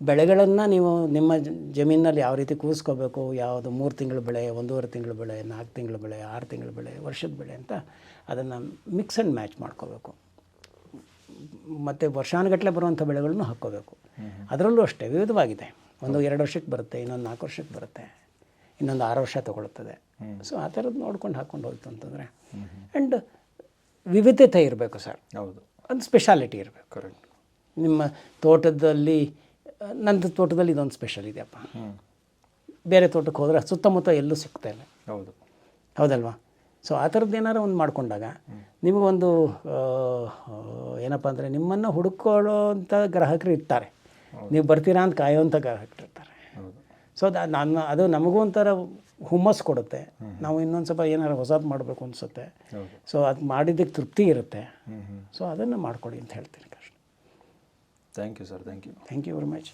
ಬೆಳೆಗಳನ್ನು ನೀವು ನಿಮ್ಮ ಜಮೀನಲ್ಲಿ ಯಾವ ರೀತಿ ಕೂರಿಸ್ಕೋಬೇಕು ಯಾವುದು ಮೂರು ತಿಂಗಳ ಬೆಳೆ ಒಂದೂವರೆ ತಿಂಗಳ ಬೆಳೆ ನಾಲ್ಕು ತಿಂಗಳ ಬೆಳೆ ಆರು ತಿಂಗಳ ಬೆಳೆ ವರ್ಷದ ಬೆಳೆ ಅಂತ ಅದನ್ನು ಮಿಕ್ಸ್ ಆ್ಯಂಡ್ ಮ್ಯಾಚ್ ಮಾಡ್ಕೋಬೇಕು. ಮತ್ತು ವರ್ಷಾನುಗಟ್ಟಲೆ ಬರುವಂಥ ಬೆಳೆಗಳನ್ನು ಹಾಕ್ಕೋಬೇಕು. ಅದರಲ್ಲೂ ಅಷ್ಟೇ ವಿವಿಧವಾಗಿದೆ. ಒಂದು ಎರಡು ವರ್ಷಕ್ಕೆ ಬರುತ್ತೆ ಇನ್ನೊಂದು ನಾಲ್ಕು ವರ್ಷಕ್ಕೆ ಬರುತ್ತೆ ಇನ್ನೊಂದು ಆರು ವರ್ಷ ತೊಗೊಳುತ್ತದೆ ಸೊ ಆ ಥರದ್ದು ನೋಡ್ಕೊಂಡು ಹಾಕ್ಕೊಂಡು ಹೋಯ್ತು ಅಂತಂದರೆ ಆ್ಯಂಡ್ ವಿವಿಧತೆ ಇರಬೇಕು ಸರ್. ಹೌದು. ಒಂದು ಸ್ಪೆಷಾಲಿಟಿ ಇರಬೇಕು. ಕರೆಕ್ಟ್ ನಿಮ್ಮ ತೋಟದಲ್ಲಿ ನಂದು ತೋಟದಲ್ಲಿ ಇದೊಂದು ಸ್ಪೆಷಲ್ ಇದೆಯಪ್ಪ. ಬೇರೆ ತೋಟಕ್ಕೆ ಹೋದರೆ ಸುತ್ತಮುತ್ತ ಎಲ್ಲೂ ಸಿಗ್ತಾ ಇಲ್ಲ. ಹೌದು. ಹೌದಲ್ವಾ? ಸೊ ಆ ಥರದ್ದು ಏನಾರು ಒಂದು ಮಾಡಿಕೊಂಡಾಗ ನಿಮಗೊಂದು ಏನಪ್ಪ ಅಂದರೆ ನಿಮ್ಮನ್ನು ಹುಡುಕೊಳ್ಳೋವಂಥ ಗ್ರಾಹಕರು ಇರ್ತಾರೆ. ನೀವು ಬರ್ತೀರಾ ಅಂತ ಕಾಯೋವಂಥ ಗ್ರಾಹಕರು ಇರ್ತಾರೆ. ಸೊ ಅದು ನನ್ನ ಅದು ನಮಗೂ ಒಂಥರ ಹುಮ್ಮಸ್ ಕೊಡುತ್ತೆ. ನಾವು ಇನ್ನೊಂದು ಸ್ವಲ್ಪ ಏನಾರು ಹೊಸದು ಮಾಡಬೇಕು ಅನಿಸುತ್ತೆ. ಸೊ ಅದು ಮಾಡಿದ್ದಕ್ಕೆ ತೃಪ್ತಿ ಇರುತ್ತೆ. ಸೊ ಅದನ್ನು ಮಾಡಿಕೊಡಿ ಅಂತ ಹೇಳ್ತೀನಿ ಕಷ್ಟ thank you sir thank you thank you very much